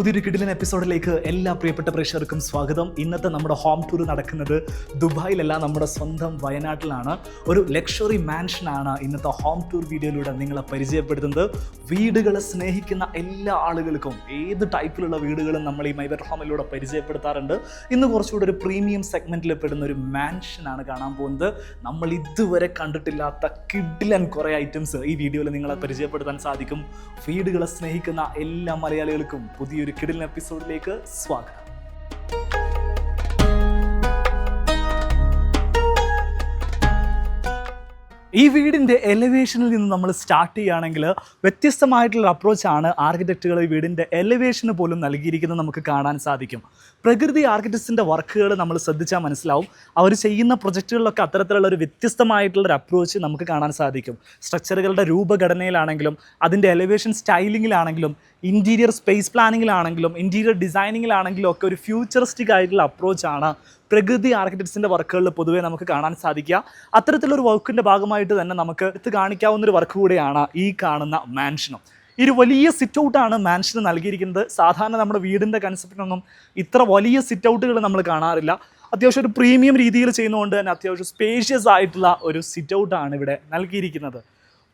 പുതിയൊരു കിടിലൻ എപ്പിസോഡിലേക്ക് എല്ലാ പ്രിയപ്പെട്ട പ്രേക്ഷകർക്കും സ്വാഗതം. ഇന്നത്തെ നമ്മുടെ ഹോം ടൂർ നടക്കുന്നത് ദുബായിലല്ല നമ്മുടെ സ്വന്തം വയനാട്ടിലാണ്. ഒരു ലക്ഷറി മാൻഷനാണ് ഇന്നത്തെ ഹോം ടൂർ വീഡിയോയിലൂടെ നിങ്ങളെ പരിചയപ്പെടുത്തുന്നത്. വീടുകളെ സ്നേഹിക്കുന്ന എല്ലാ ആളുകൾക്കും ഏത് ടൈപ്പിലുള്ള വീടുകളും നമ്മൾ ഈ മൈബർ ഹോമിലൂടെ പരിചയപ്പെടുത്താറുണ്ട്. ഇന്ന് കുറച്ചുകൂടെ ഒരു പ്രീമിയം സെഗ്മെന്റിൽ പെടുന്ന ഒരു മാൻഷനാണ് കാണാൻ പോകുന്നത്. നമ്മൾ ഇതുവരെ കണ്ടിട്ടില്ലാത്ത കിഡിലൻ കുറേ ഐറ്റംസ് ഈ വീഡിയോയിൽ നിങ്ങളെ പരിചയപ്പെടുത്താൻ സാധിക്കും. വീടുകളെ സ്നേഹിക്കുന്ന എല്ലാ മലയാളികൾക്കും പുതിയൊരു കിടിലൻ എപ്പിസോഡിലേക്ക് സ്വാഗതം. ഈ വീടിന്റെ എലിവേഷനിൽ നിന്ന് നമ്മൾ സ്റ്റാർട്ട് ചെയ്യുകയാണെങ്കിൽ വ്യത്യസ്തമായിട്ടുള്ള അപ്രോച്ചാണ് ആർക്കിടെക്റ്റുകൾ ഈ വീടിന്റെ എലിവേഷന് പോലും നൽകിയിരിക്കുന്നത് നമുക്ക് കാണാൻ സാധിക്കും. പ്രകൃതി ആർക്കിടെക്ട്സിന്റെ വർക്കുകൾ നമ്മൾ ശ്രദ്ധിച്ചാൽ മനസ്സിലാവും. അവർ ചെയ്യുന്ന പ്രൊജക്റ്റുകളിലൊക്കെ അത്തരത്തിലുള്ള ഒരു വ്യത്യസ്തമായിട്ടുള്ള ഒരു അപ്രോച്ച് നമുക്ക് കാണാൻ സാധിക്കും. സ്ട്രക്ചറുകളുടെ രൂപഘടനയിലാണെങ്കിലും അതിന്റെ എലിവേഷൻ സ്റ്റൈലിങ്ങിലാണെങ്കിലും ഇന്റീരിയർ സ്പേസ് പ്ലാനിങ്ങിലാണെങ്കിലും ഇന്റീരിയർ ഡിസൈനിങ്ങിലാണെങ്കിലും ഒക്കെ ഒരു ഫ്യൂച്ചറിസ്റ്റിക് ആയിട്ടുള്ള അപ്രോച്ചാണ് പ്രകൃതി ആർക്കിടെക്ട്സിന്റെ വർക്കുകളിൽ പൊതുവേ നമുക്ക് കാണാൻ സാധിക്കുക. അത്തരത്തിലൊരു വർക്കിന്റെ ഭാഗമായിട്ട് തന്നെ നമുക്ക് എടുത്ത് കാണിക്കാവുന്ന ഒരു വർക്ക് കൂടെയാണ് ഈ കാണുന്ന മാൻഷനും ഈ ഒരു വലിയ സിറ്റ് ഔട്ടാണ് മാൻഷന് നൽകിയിരിക്കുന്നത്. സാധാരണ നമ്മുടെ വീടിന്റെ കൺസെപ്റ്റിനൊന്നും ഇത്ര വലിയ സിറ്റ് ഔട്ടുകൾ നമ്മൾ കാണാറില്ല. അത്യാവശ്യം ഒരു പ്രീമിയം രീതിയിൽ ചെയ്യുന്നതുകൊണ്ട് തന്നെ അത്യാവശ്യം സ്പേഷ്യസ് ആയിട്ടുള്ള ഒരു സിറ്റ് ഔട്ടാണ് ഇവിടെ നൽകിയിരിക്കുന്നത്.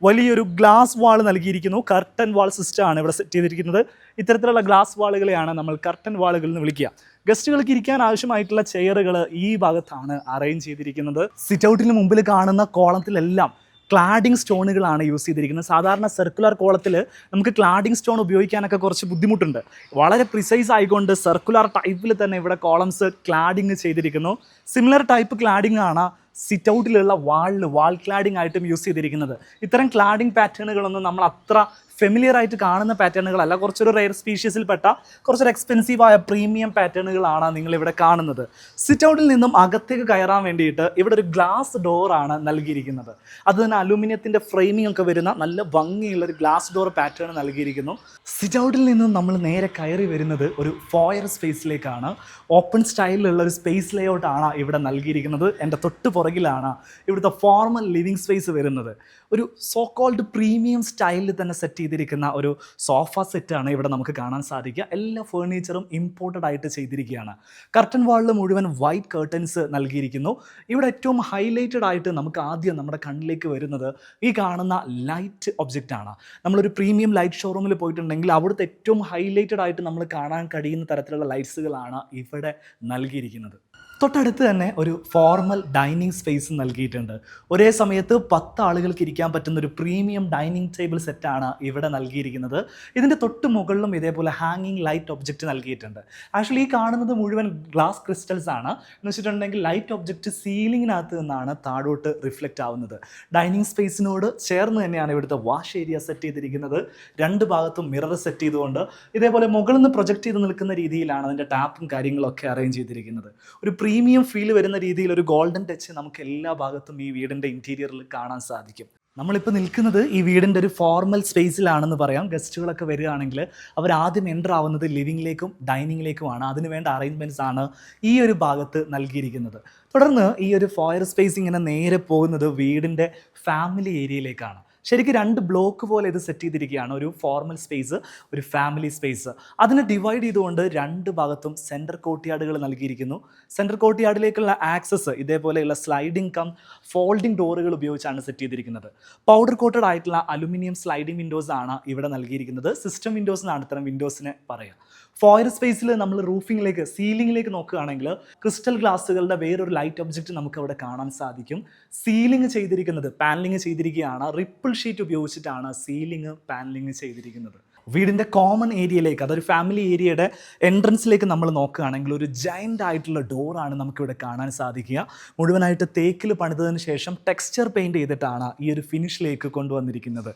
വലിയൊരു ഗ്ലാസ് വാൾ നൽകിയിരിക്കുന്നു. കർട്ടൻ വാൾ സിസ്റ്റം ആണ് ഇവിടെ സെറ്റ് ചെയ്തിരിക്കുന്നത്. ഇത്തരത്തിലുള്ള ഗ്ലാസ് വാളുകളെയാണ് നമ്മൾ കർട്ടൻ വാളുകൾ എന്ന് വിളിക്കുക. ഗസ്റ്റുകൾക്ക് ഇരിക്കാൻ ആവശ്യമായിട്ടുള്ള ചെയറുകൾ ഈ ഭാഗത്താണ് അറേഞ്ച് ചെയ്തിരിക്കുന്നത്. സിറ്റ് ഔട്ടിന് മുമ്പിൽ കാണുന്ന കോളത്തിലെല്ലാം ക്ലാഡിംഗ് സ്റ്റോണുകളാണ് യൂസ് ചെയ്തിരിക്കുന്നത്. സാധാരണ സർക്കുലർ കോളത്തിൽ നമുക്ക് ക്ലാഡിംഗ് സ്റ്റോൺ ഉപയോഗിക്കാനൊക്കെ കുറച്ച് ബുദ്ധിമുട്ടുണ്ട്. വളരെ പ്രിസൈസ് ആയിക്കൊണ്ട് സർക്കുലർ ടൈപ്പിൽ തന്നെ ഇവിടെ കോളംസ് ക്ലാഡിങ് ചെയ്തിരിക്കുന്നു. സിമിലർ ടൈപ്പ് ക്ലാഡിംഗ് ആണ് സിറ്റ് ഔട്ടിലുള്ള വാളിൽ വാൾ ക്ലാഡിംഗ് ആയിട്ടും യൂസ് ചെയ്തിരിക്കുന്നത്. ഇത്തരം ക്ലാഡിംഗ് പാറ്റേണുകളൊന്നും നമ്മൾ അത്ര ഫെമിലിയർ ആയിട്ട് കാണുന്ന പാറ്റേണുകളല്ല കുറച്ചൊരു റെയർ സ്പീഷ്യസിൽപ്പെട്ട കുറച്ചൊരു എക്സ്പെൻസീവായ പ്രീമിയം പാറ്റേണുകളാണ് നിങ്ങൾ ഇവിടെ കാണുന്നത്. സിറ്റ് ഔട്ടിൽ നിന്നും അകത്തേക്ക് കയറാൻ വേണ്ടിയിട്ട് ഇവിടെ ഒരു ഗ്ലാസ് ഡോറാണ് നൽകിയിരിക്കുന്നത്. അത് തന്നെ അലൂമിനിയത്തിന്റെ ഫ്രെയിമിംഗ് ഒക്കെ വരുന്ന നല്ല ഭംഗിയുള്ള ഒരു ഗ്ലാസ് ഡോർ പാറ്റേൺ നൽകിയിരിക്കുന്നു. സിറ്റ് ഔട്ടിൽ നിന്നും നമ്മൾ നേരെ കയറി വരുന്നത് ഒരു ഫോയർ സ്പേസിലേക്കാണ് ഓപ്പൺ സ്റ്റൈലിലുള്ള ഒരു സ്പേസ് ലേഔട്ട് ആണ് ഇവിടെ നൽകിയിരിക്കുന്നത്. എന്റെ തൊട്ട് പുറകിലാണ് ഇവിടുത്തെ ഫോർമൽ ലിവിങ് സ്പേസ് വരുന്നത്. ഒരു സോ കോൾഡ് പ്രീമിയം സ്റ്റൈലിൽ തന്നെ സെറ്റ് ചെയ്തിരിക്കുന്ന ഒരു സോഫ സെറ്റാണ് ഇവിടെ നമുക്ക് കാണാൻ സാധിക്കുക. എല്ലാ ഫേർണിച്ചറും ഇമ്പോർട്ടഡ് ആയിട്ട് ചെയ്തിരിക്കുകയാണ്. കർട്ടൻ വാളിൽ മുഴുവൻ വൈറ്റ് കർട്ടൻസ് നൽകിയിരിക്കുന്നു. ഇവിടെ ഏറ്റവും ഹൈലൈറ്റഡ് ആയിട്ട് നമുക്ക് ആദ്യം നമ്മുടെ കണ്ണിലേക്ക് വരുന്നത് ഈ കാണുന്ന ലൈറ്റ് ഒബ്ജക്റ്റ് ആണ്. നമ്മളൊരു പ്രീമിയം ലൈറ്റ് ഷോറൂമിൽ പോയിട്ടുണ്ടെങ്കിൽ അവിടുത്തെ ഏറ്റവും ഹൈലൈറ്റഡ് ആയിട്ട് നമ്മൾ കാണാൻ കഴിയുന്ന തരത്തിലുള്ള ലൈറ്റ്സുകളാണ് ഇവിടെ നൽകിയിരിക്കുന്നത്. തൊട്ടടുത്ത് തന്നെ ഒരു ഫോർമൽ ഡൈനിങ് സ്പേസ് നൽകിയിട്ടുണ്ട്. ഒരേ സമയത്ത് പത്ത് ആളുകൾക്ക് ഇരിക്കാൻ പറ്റുന്ന ഒരു പ്രീമിയം ഡൈനിങ് ടേബിൾ സെറ്റാണ് ഇവിടെ നൽകിയിരിക്കുന്നത്. ഇതിന്റെ തൊട്ട് മുകളിലും ഇതേപോലെ ഹാങ്ങിങ് ലൈറ്റ് ഒബ്ജക്റ്റ് നൽകിയിട്ടുണ്ട്. ആക്ച്വലി ഈ കാണുന്നത് മുഴുവൻ ഗ്ലാസ് ക്രിസ്റ്റൽസ് ആണ്. എന്ന് വെച്ചിട്ടുണ്ടെങ്കിൽ ലൈറ്റ് ഒബ്ജക്റ്റ് സീലിങ്ങിനകത്ത് നിന്നാണ് താഴോട്ട് റിഫ്ലക്റ്റ് ആവുന്നത്. ഡൈനിങ് സ്പേസിനോട് ചേർന്ന് തന്നെയാണ് ഇവിടുത്തെ വാഷ് ഏരിയ സെറ്റ് ചെയ്തിരിക്കുന്നത്. രണ്ട് ഭാഗത്തും മിറർ സെറ്റ് ചെയ്തുകൊണ്ട് ഇതേപോലെ മുകളിൽ നിന്ന് പ്രൊജക്റ്റ് ചെയ്ത് നിൽക്കുന്ന രീതിയിലാണ് അതിന്റെ ടാപ്പും കാര്യങ്ങളൊക്കെ അറേഞ്ച് ചെയ്തിരിക്കുന്നത്. ഒരു പ്രീമിയം ഫീൽ വരുന്ന രീതിയിൽ ഒരു ഗോൾഡൻ ടച്ച് നമുക്ക് എല്ലാ ഭാഗത്തും ഈ വീടിന്റെ ഇന്റീരിയറിൽ കാണാൻ സാധിക്കും. നമ്മളിപ്പോൾ നിൽക്കുന്നത് ഈ വീടിന്റെ ഒരു ഫോർമൽ സ്പേസിലാണെന്ന് പറയാം. ഗസ്റ്റുകളൊക്കെ വരികയാണെങ്കിൽ അവർ ആദ്യം എന്റർ ആവുന്നത് ലിവിങ്ങിലേക്കും ഡൈനിങ്ങിലേക്കുമാണ് അതിന് വേണ്ട അറേഞ്ച്മെന്റ്സ് ആണ് ഈ ഒരു ഭാഗത്ത് നൽകിയിരിക്കുന്നത്. തുടർന്ന് ഈ ഒരു ഫോയർ സ്പേസ് ഇങ്ങനെ നേരെ പോകുന്നത് വീടിന്റെ ഫാമിലി ഏരിയയിലേക്കാണ് ശരിക്കും രണ്ട് ബ്ലോക്ക് പോലെ ഇത് സെറ്റ് ചെയ്തിരിക്കുകയാണ്. ഒരു ഫോർമൽ സ്പേസ് ഒരു ഫാമിലി സ്പേസ് അതിനെ ഡിവൈഡ് ചെയ്തുകൊണ്ട് രണ്ട് ഭാഗത്തും സെന്റർ കോട്ടിയാടുകൾ നൽകിയിരിക്കുന്നു. സെന്റർ കോട്ടിയാടിലേക്കുള്ള ആക്സസ് ഇതേപോലെയുള്ള സ്ലൈഡിംഗ് കം ഫോൾഡിംഗ് ഡോറുകൾ ഉപയോഗിച്ചാണ് സെറ്റ് ചെയ്തിരിക്കുന്നത്. പൗഡർ കോട്ടഡ് ആയിട്ടുള്ള അലുമിനിയം സ്ലൈഡിംഗ് വിൻഡോസ് ആണ് ഇവിടെ നൽകിയിരിക്കുന്നത്. സിസ്റ്റം വിൻഡോസ് എന്നാണ് ഇത്തരം വിൻഡോസിനെ പറയുക. ഫോയർ സ്പേസിൽ നമ്മൾ റൂഫിങ്ങിലേക്ക് സീലിംഗിലേക്ക് നോക്കുകയാണെങ്കിൽ ക്രിസ്റ്റൽ ഗ്ലാസ്സുകളുടെ വേറൊരു ലൈറ്റ് ഒബ്ജക്റ്റ് നമുക്ക് അവിടെ കാണാൻ സാധിക്കും. സീലിംഗ് ചെയ്തിരിക്കുന്നത് പാനലിംഗ് ചെയ്തിരിക്കുകയാണ്. റിപ്പിൾ ഷീറ്റ് ഉപയോഗിച്ചിട്ടാണ് സീലിംഗ് പാനലിംഗ് ചെയ്തിരിക്കുന്നത്. വീടിന്റെ കോമൺ ഏരിയയിലേക്ക് അതൊരു ഫാമിലി ഏരിയയുടെ എൻട്രൻസിലേക്ക് നമ്മൾ നോക്കുകയാണെങ്കിൽ ഒരു ജയന്റ് ആയിട്ടുള്ള ഡോറാണ് നമുക്കിവിടെ കാണാൻ സാധിക്കുക. മുഴുവനായിട്ട് തേക്കിൽ പണിതതിന് ശേഷം ടെക്സ്ചർ പെയിന്റ് ചെയ്തിട്ടാണ് ഈ ഒരു ഫിനിഷിലേക്ക് കൊണ്ടുവന്നിരിക്കുന്നത്.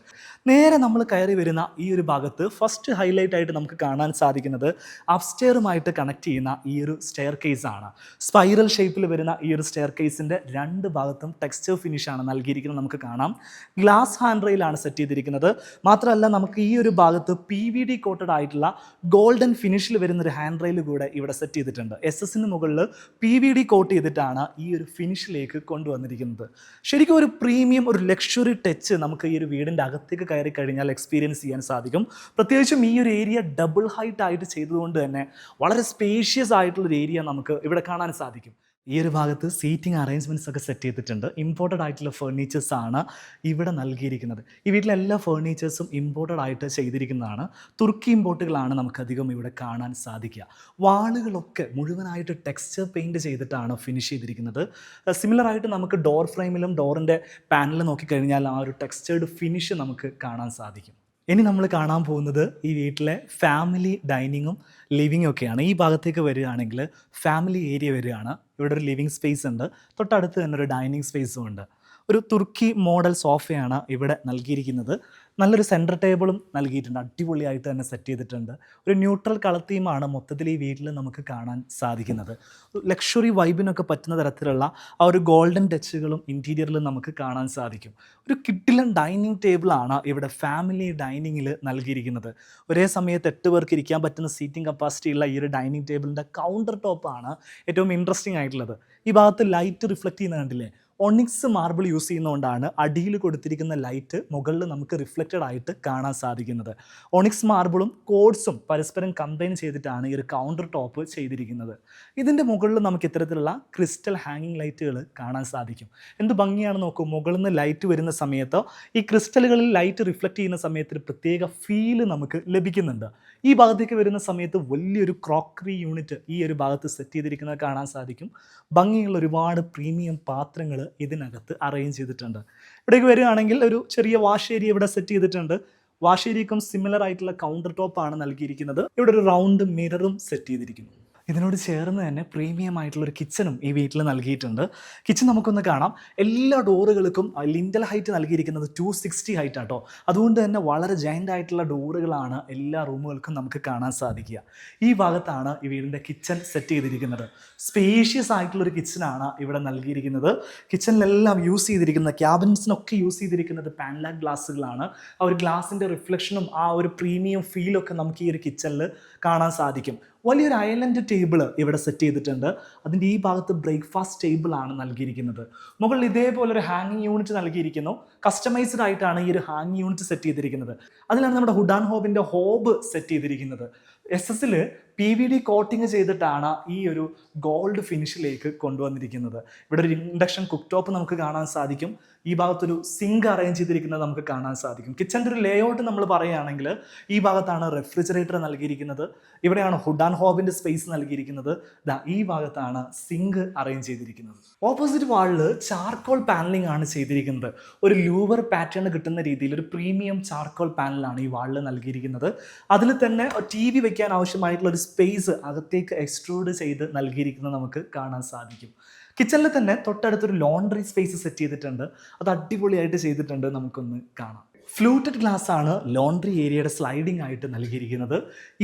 നേരെ നമ്മൾ കയറി വരുന്ന ഈ ഒരു ഭാഗത്ത് ഫസ്റ്റ് ഹൈലൈറ്റ് ആയിട്ട് നമുക്ക് കാണാൻ സാധിക്കുന്നത് അപ്സ്റ്റെയറുമായിട്ട് കണക്ട് ചെയ്യുന്ന ഈ ഒരു സ്റ്റെയർ കേസ് ആണ്. സ്പൈറൽ ഷേപ്പിൽ വരുന്ന ഈ ഒരു സ്റ്റെയർ കേസിന്റെ രണ്ട് ഭാഗത്തും ടെക്സ്ചർ ഫിനിഷാണ് നൽകിയിരിക്കുന്നത് നമുക്ക് കാണാം. ഗ്ലാസ് ഹാൻഡ് റെയിലാണ് സെറ്റ് ചെയ്തിരിക്കുന്നത്. മാത്രമല്ല നമുക്ക് ഈ ഒരു ഭാഗത്ത് പി വി ഡി കോട്ടഡ് ആയിട്ടുള്ള ഗോൾഡൻ ഫിനിഷിൽ വരുന്ന ഒരു ഹാൻഡ് റെയിൽ കൂടെ ഇവിടെ സെറ്റ് ചെയ്തിട്ടുണ്ട്. എസ് എസിന് മുകളിൽ പി വി ഡി കോട്ട് ചെയ്തിട്ടാണ് ഈ ഒരു ഫിനിഷിലേക്ക് കൊണ്ടുവന്നിരിക്കുന്നത്. ശരിക്കും ഒരു പ്രീമിയം ഒരു ലക്ഷറി ടച്ച് നമുക്ക് ഈ ഒരു വീടിന്റെ അകത്തേക്ക് കയറി കഴിഞ്ഞാൽ എക്സ്പീരിയൻസ് ചെയ്യാൻ സാധിക്കും. പ്രത്യേകിച്ചും ഈ ഒരു ഏരിയ ഡബിൾ ഹൈറ്റ് ആയിട്ട് ചെയ്തതുകൊണ്ട് തന്നെ വളരെ സ്പേഷ്യസ് ആയിട്ടുള്ളൊരു ഏരിയ നമുക്ക് ഇവിടെ കാണാൻ സാധിക്കും. ഈ ഒരു ഭാഗത്ത് സീറ്റിംഗ് അറേഞ്ച്മെന്റ്സ് ഒക്കെ സെറ്റ് ചെയ്തിട്ടുണ്ട്. ഇമ്പോർട്ടഡ് ആയിട്ടുള്ള ഫേർണിച്ചേഴ്സ് ആണ് ഇവിടെ നൽകിയിരിക്കുന്നത്. ഈ വീട്ടിലെ എല്ലാ ഫേർണിച്ചേഴ്സും ഇമ്പോർട്ടഡ് ആയിട്ട് ചെയ്തിരിക്കുന്നതാണ്. തുർക്കി ഇമ്പോർട്ടുകളാണ് നമുക്കധികം ഇവിടെ കാണാൻ സാധിക്കുക. വാളുകളൊക്കെ മുഴുവനായിട്ട് ടെക്സ്ചർ പെയിന്റ് ചെയ്തിട്ടാണ് ഫിനിഷ് ചെയ്തിരിക്കുന്നത്. സിമിലറായിട്ട് നമുക്ക് ഡോർ ഫ്രെയിമിലും ഡോറിന്റെ പാനലും നോക്കിക്കഴിഞ്ഞാൽ ആ ഒരു ടെക്സ്ചേർഡ് ഫിനിഷ് നമുക്ക് കാണാൻ സാധിക്കും. ഇനി നമ്മൾ കാണാൻ പോകുന്നത് ഈ വീട്ടിലെ ഫാമിലി ഡൈനിങ്ങും ലിവിങ്ങും ഒക്കെയാണ്. ഈ ഭാഗത്തേക്ക് വരികയാണെങ്കിൽ ഫാമിലി ഏരിയ വരികയാണ്. ഇവിടെ ഒരു ലിവിങ് സ്പേസ് ഉണ്ട്. തൊട്ടടുത്ത് തന്നെ ഒരു ഡൈനിങ് സ്പേസും ഉണ്ട്. ഒരു തുർക്കി മോഡൽ സോഫയാണ് ഇവിടെ നൽകിയിരിക്കുന്നത്. നല്ലൊരു സെന്റർ ടേബിളും നൽകിയിട്ടുണ്ട്. അടിപൊളിയായിട്ട് തന്നെ സെറ്റ് ചെയ്തിട്ടുണ്ട്. ഒരു ന്യൂട്രൽ കളർ തീമാണ് മൊത്തത്തിൽ ഈ വീട്ടിൽ നമുക്ക് കാണാൻ സാധിക്കുന്നത്. ലക്ഷറി വൈബിനൊക്കെ പറ്റുന്ന തരത്തിലുള്ള ആ ഒരു ഗോൾഡൻ ടച്ചുകളും ഇന്റീരിയറിൽ നമുക്ക് കാണാൻ സാധിക്കും. ഒരു കിട്ടിലൻ ഡൈനിങ് ടേബിളാണ് ഇവിടെ ഫാമിലി ഡൈനിങ്ങിൽ നൽകിയിരിക്കുന്നത്. ഒരേ സമയത്ത് എട്ട് പേർക്ക് ഇരിക്കാൻ പറ്റുന്ന സീറ്റിംഗ് കപ്പാസിറ്റി ഉള്ള ഈ ഒരു ഡൈനിങ് ടേബിളിന്റെ കൗണ്ടർ ടോപ്പാണ് ഏറ്റവും ഇൻട്രസ്റ്റിംഗ് ആയിട്ടുള്ളത്. ഈ ഭാഗത്ത് ലൈറ്റ് റിഫ്ലക്റ്റ് ചെയ്യുന്ന കണ്ടില്ലേ? ഒണിക്സ് മാർബിൾ യൂസ് ചെയ്യുന്നതുകൊണ്ടാണ് അടിയിൽ കൊടുത്തിരിക്കുന്ന ലൈറ്റ് മുകളിൽ നമുക്ക് റിഫ്ലക്റ്റഡ് ആയിട്ട് കാണാൻ സാധിക്കുന്നത്. ഒണിക്സ് മാർബിളും കോഡ്സും പരസ്പരം കമ്പൈൻ ചെയ്തിട്ടാണ് ഈ ഒരു കൗണ്ടർ ടോപ്പ് ചെയ്തിരിക്കുന്നത്. ഇതിന്റെ മുകളിൽ നമുക്ക് ഇത്തരത്തിലുള്ള ക്രിസ്റ്റൽ ഹാങ്ങിങ് ലൈറ്റുകൾ കാണാൻ സാധിക്കും. എന്ത് ഭംഗിയാണ് നോക്കൂ. മുകളിൽ നിന്ന് ലൈറ്റ് വരുന്ന സമയത്തോ ഈ ക്രിസ്റ്റലുകളിൽ ലൈറ്റ് റിഫ്ലക്റ്റ് ചെയ്യുന്ന സമയത്ത് ഒരു പ്രത്യേക ഫീൽ നമുക്ക് ലഭിക്കുന്നുണ്ട്. ഈ ഭാഗത്തേക്ക് വരുന്ന സമയത്ത് വലിയൊരു ക്രോക്കറി യൂണിറ്റ് ഈ ഒരു ഭാഗത്ത് സെറ്റ് ചെയ്തിരിക്കുന്നത് കാണാൻ സാധിക്കും. ഭംഗിയുള്ള ഒരുപാട് പ്രീമിയം പാത്രങ്ങൾ ഇതിനകത്ത് അറേഞ്ച് ചെയ്തിട്ടുണ്ട്. ഇവിടേക്ക് വരികയാണെങ്കിൽ ഒരു ചെറിയ വാഷ് ഏരിയ ഇവിടെ സെറ്റ് ചെയ്തിട്ടുണ്ട്. വാഷ് ഏരിയക്കും സിമിലർ ആയിട്ടുള്ള കൗണ്ടർ ടോപ്പാണ് നൽകിയിരിക്കുന്നത്. ഇവിടെ ഒരു റൗണ്ട് മിററും സെറ്റ് ചെയ്തിരിക്കുന്നു. ഇതിനോട് ചേർന്ന് തന്നെ പ്രീമിയം ആയിട്ടുള്ള ഒരു കിച്ചണും ഈ വീട്ടിൽ നൽകിയിട്ടുണ്ട്. കിച്ചൺ നമുക്കൊന്ന് കാണാം. എല്ലാ ഡോറുകൾക്കും ലിൻഡൽ ഹൈറ്റ് നൽകിയിരിക്കുന്നത് ടു സിക്സ്റ്റി ഹൈറ്റ് ആട്ടോ. അതുകൊണ്ട് തന്നെ വളരെ ജയന്റ് ആയിട്ടുള്ള ഡോറുകളാണ് എല്ലാ റൂമുകൾക്കും നമുക്ക് കാണാൻ സാധിക്കുക. ഈ ഭാഗത്താണ് ഈ വീടിന്റെ കിച്ചൺ സെറ്റ് ചെയ്തിരിക്കുന്നത്. സ്പേഷ്യസ് ആയിട്ടുള്ളൊരു കിച്ചനാണ് ഇവിടെ നൽകിയിരിക്കുന്നത്. കിച്ചണിലെല്ലാം യൂസ് ചെയ്തിരിക്കുന്ന ക്യാബിൻസിനൊക്കെ യൂസ് ചെയ്തിരിക്കുന്നത് പാൻലാക് ഗ്ലാസ്സുകളാണ് ആ ഒരു ഗ്ലാസിന്റെ റിഫ്ലക്ഷനും ആ ഒരു പ്രീമിയം ഫീലൊക്കെ നമുക്ക് ഈ ഒരു കിച്ചണിൽ കാണാൻ സാധിക്കും. വലിയൊരു ഐലൻഡ് ടേബിൾ ഇവിടെ സെറ്റ് ചെയ്തിട്ടുണ്ട്. അതിന്റെ ഈ ഭാഗത്ത് ബ്രേക്ക്ഫാസ്റ്റ് ടേബിൾ ആണ് നൽകിയിരിക്കുന്നത്. മുകളിൽ ഇതേപോലെ ഒരു ഹാങ്ങിങ് യൂണിറ്റ് നൽകിയിരിക്കുന്നു. കസ്റ്റമൈസ്ഡ് ആയിട്ടാണ് ഈ ഒരു ഹാങ്ങിങ് യൂണിറ്റ് സെറ്റ് ചെയ്തിരിക്കുന്നത്. അതിലാണ് നമ്മുടെ ഹുഡാൻ ഹോബിന്റെ ഹോബ് സെറ്റ് ചെയ്തിരിക്കുന്നത് എസ് എസിൽ പി വി ഡി കോട്ടിങ് ചെയ്തിട്ടാണ് ഈ ഒരു ഗോൾഡ് ഫിനിഷിലേക്ക് കൊണ്ടുവന്നിരിക്കുന്നത്. ഇവിടെ ഒരു ഇൻഡക്ഷൻ കുക്ക് ടോപ്പ് നമുക്ക് കാണാൻ സാധിക്കും. ഈ ഭാഗത്തൊരു സിങ്ക് അറേഞ്ച് ചെയ്തിരിക്കുന്നത് നമുക്ക് കാണാൻ സാധിക്കും. കിച്ചന്റെ ഒരു ലേഔട്ട് നമ്മൾ പറയുകയാണെങ്കിൽ ഈ ഭാഗത്താണ് റെഫ്രിജറേറ്റർ നൽകിയിരിക്കുന്നത്. ഇവിടെയാണ് ഹുഡ് ആൻഡ് ഹോബിന്റെ സ്പേസ് നൽകിയിരിക്കുന്നത്. ദാ ഈ ഭാഗത്താണ് സിങ്ക് അറേഞ്ച് ചെയ്തിരിക്കുന്നത്. ഓപ്പോസിറ്റ് വാളിൽ ചാർക്കോൾ പാനലിംഗ് ആണ് ചെയ്തിരിക്കുന്നത്. ഒരു ലൂവർ പാറ്റേൺ കിട്ടുന്ന രീതിയിൽ ഒരു പ്രീമിയം ചാർക്കോൾ പാനലാണ് ഈ വാളിൽ നൽകിയിരിക്കുന്നത്. അതിൽ തന്നെ ടി വി വയ്ക്കാൻ ആവശ്യമായിട്ടുള്ള ഒരു സ്പേസ് അകത്തേക്ക് എക്സ്ട്രൂഡ് ചെയ്ത് നൽകിയിരിക്കുന്നത് നമുക്ക് കാണാൻ സാധിക്കും. കിച്ചണിൽ തന്നെ തൊട്ടടുത്തൊരു ലോണ്ടറി സ്പേസ് സെറ്റ് ചെയ്തിട്ടുണ്ട്. അത് അടിപൊളിയായിട്ട് ചെയ്തിട്ടുണ്ട് നമുക്കൊന്ന് കാണാം. ഫ്ലൂട്ടഡ് ഗ്ലാസ് ആണ് ലോണ്ടറി ഏരിയയുടെ സ്ലൈഡിംഗ് ആയിട്ട് നൽകിയിരിക്കുന്നത്.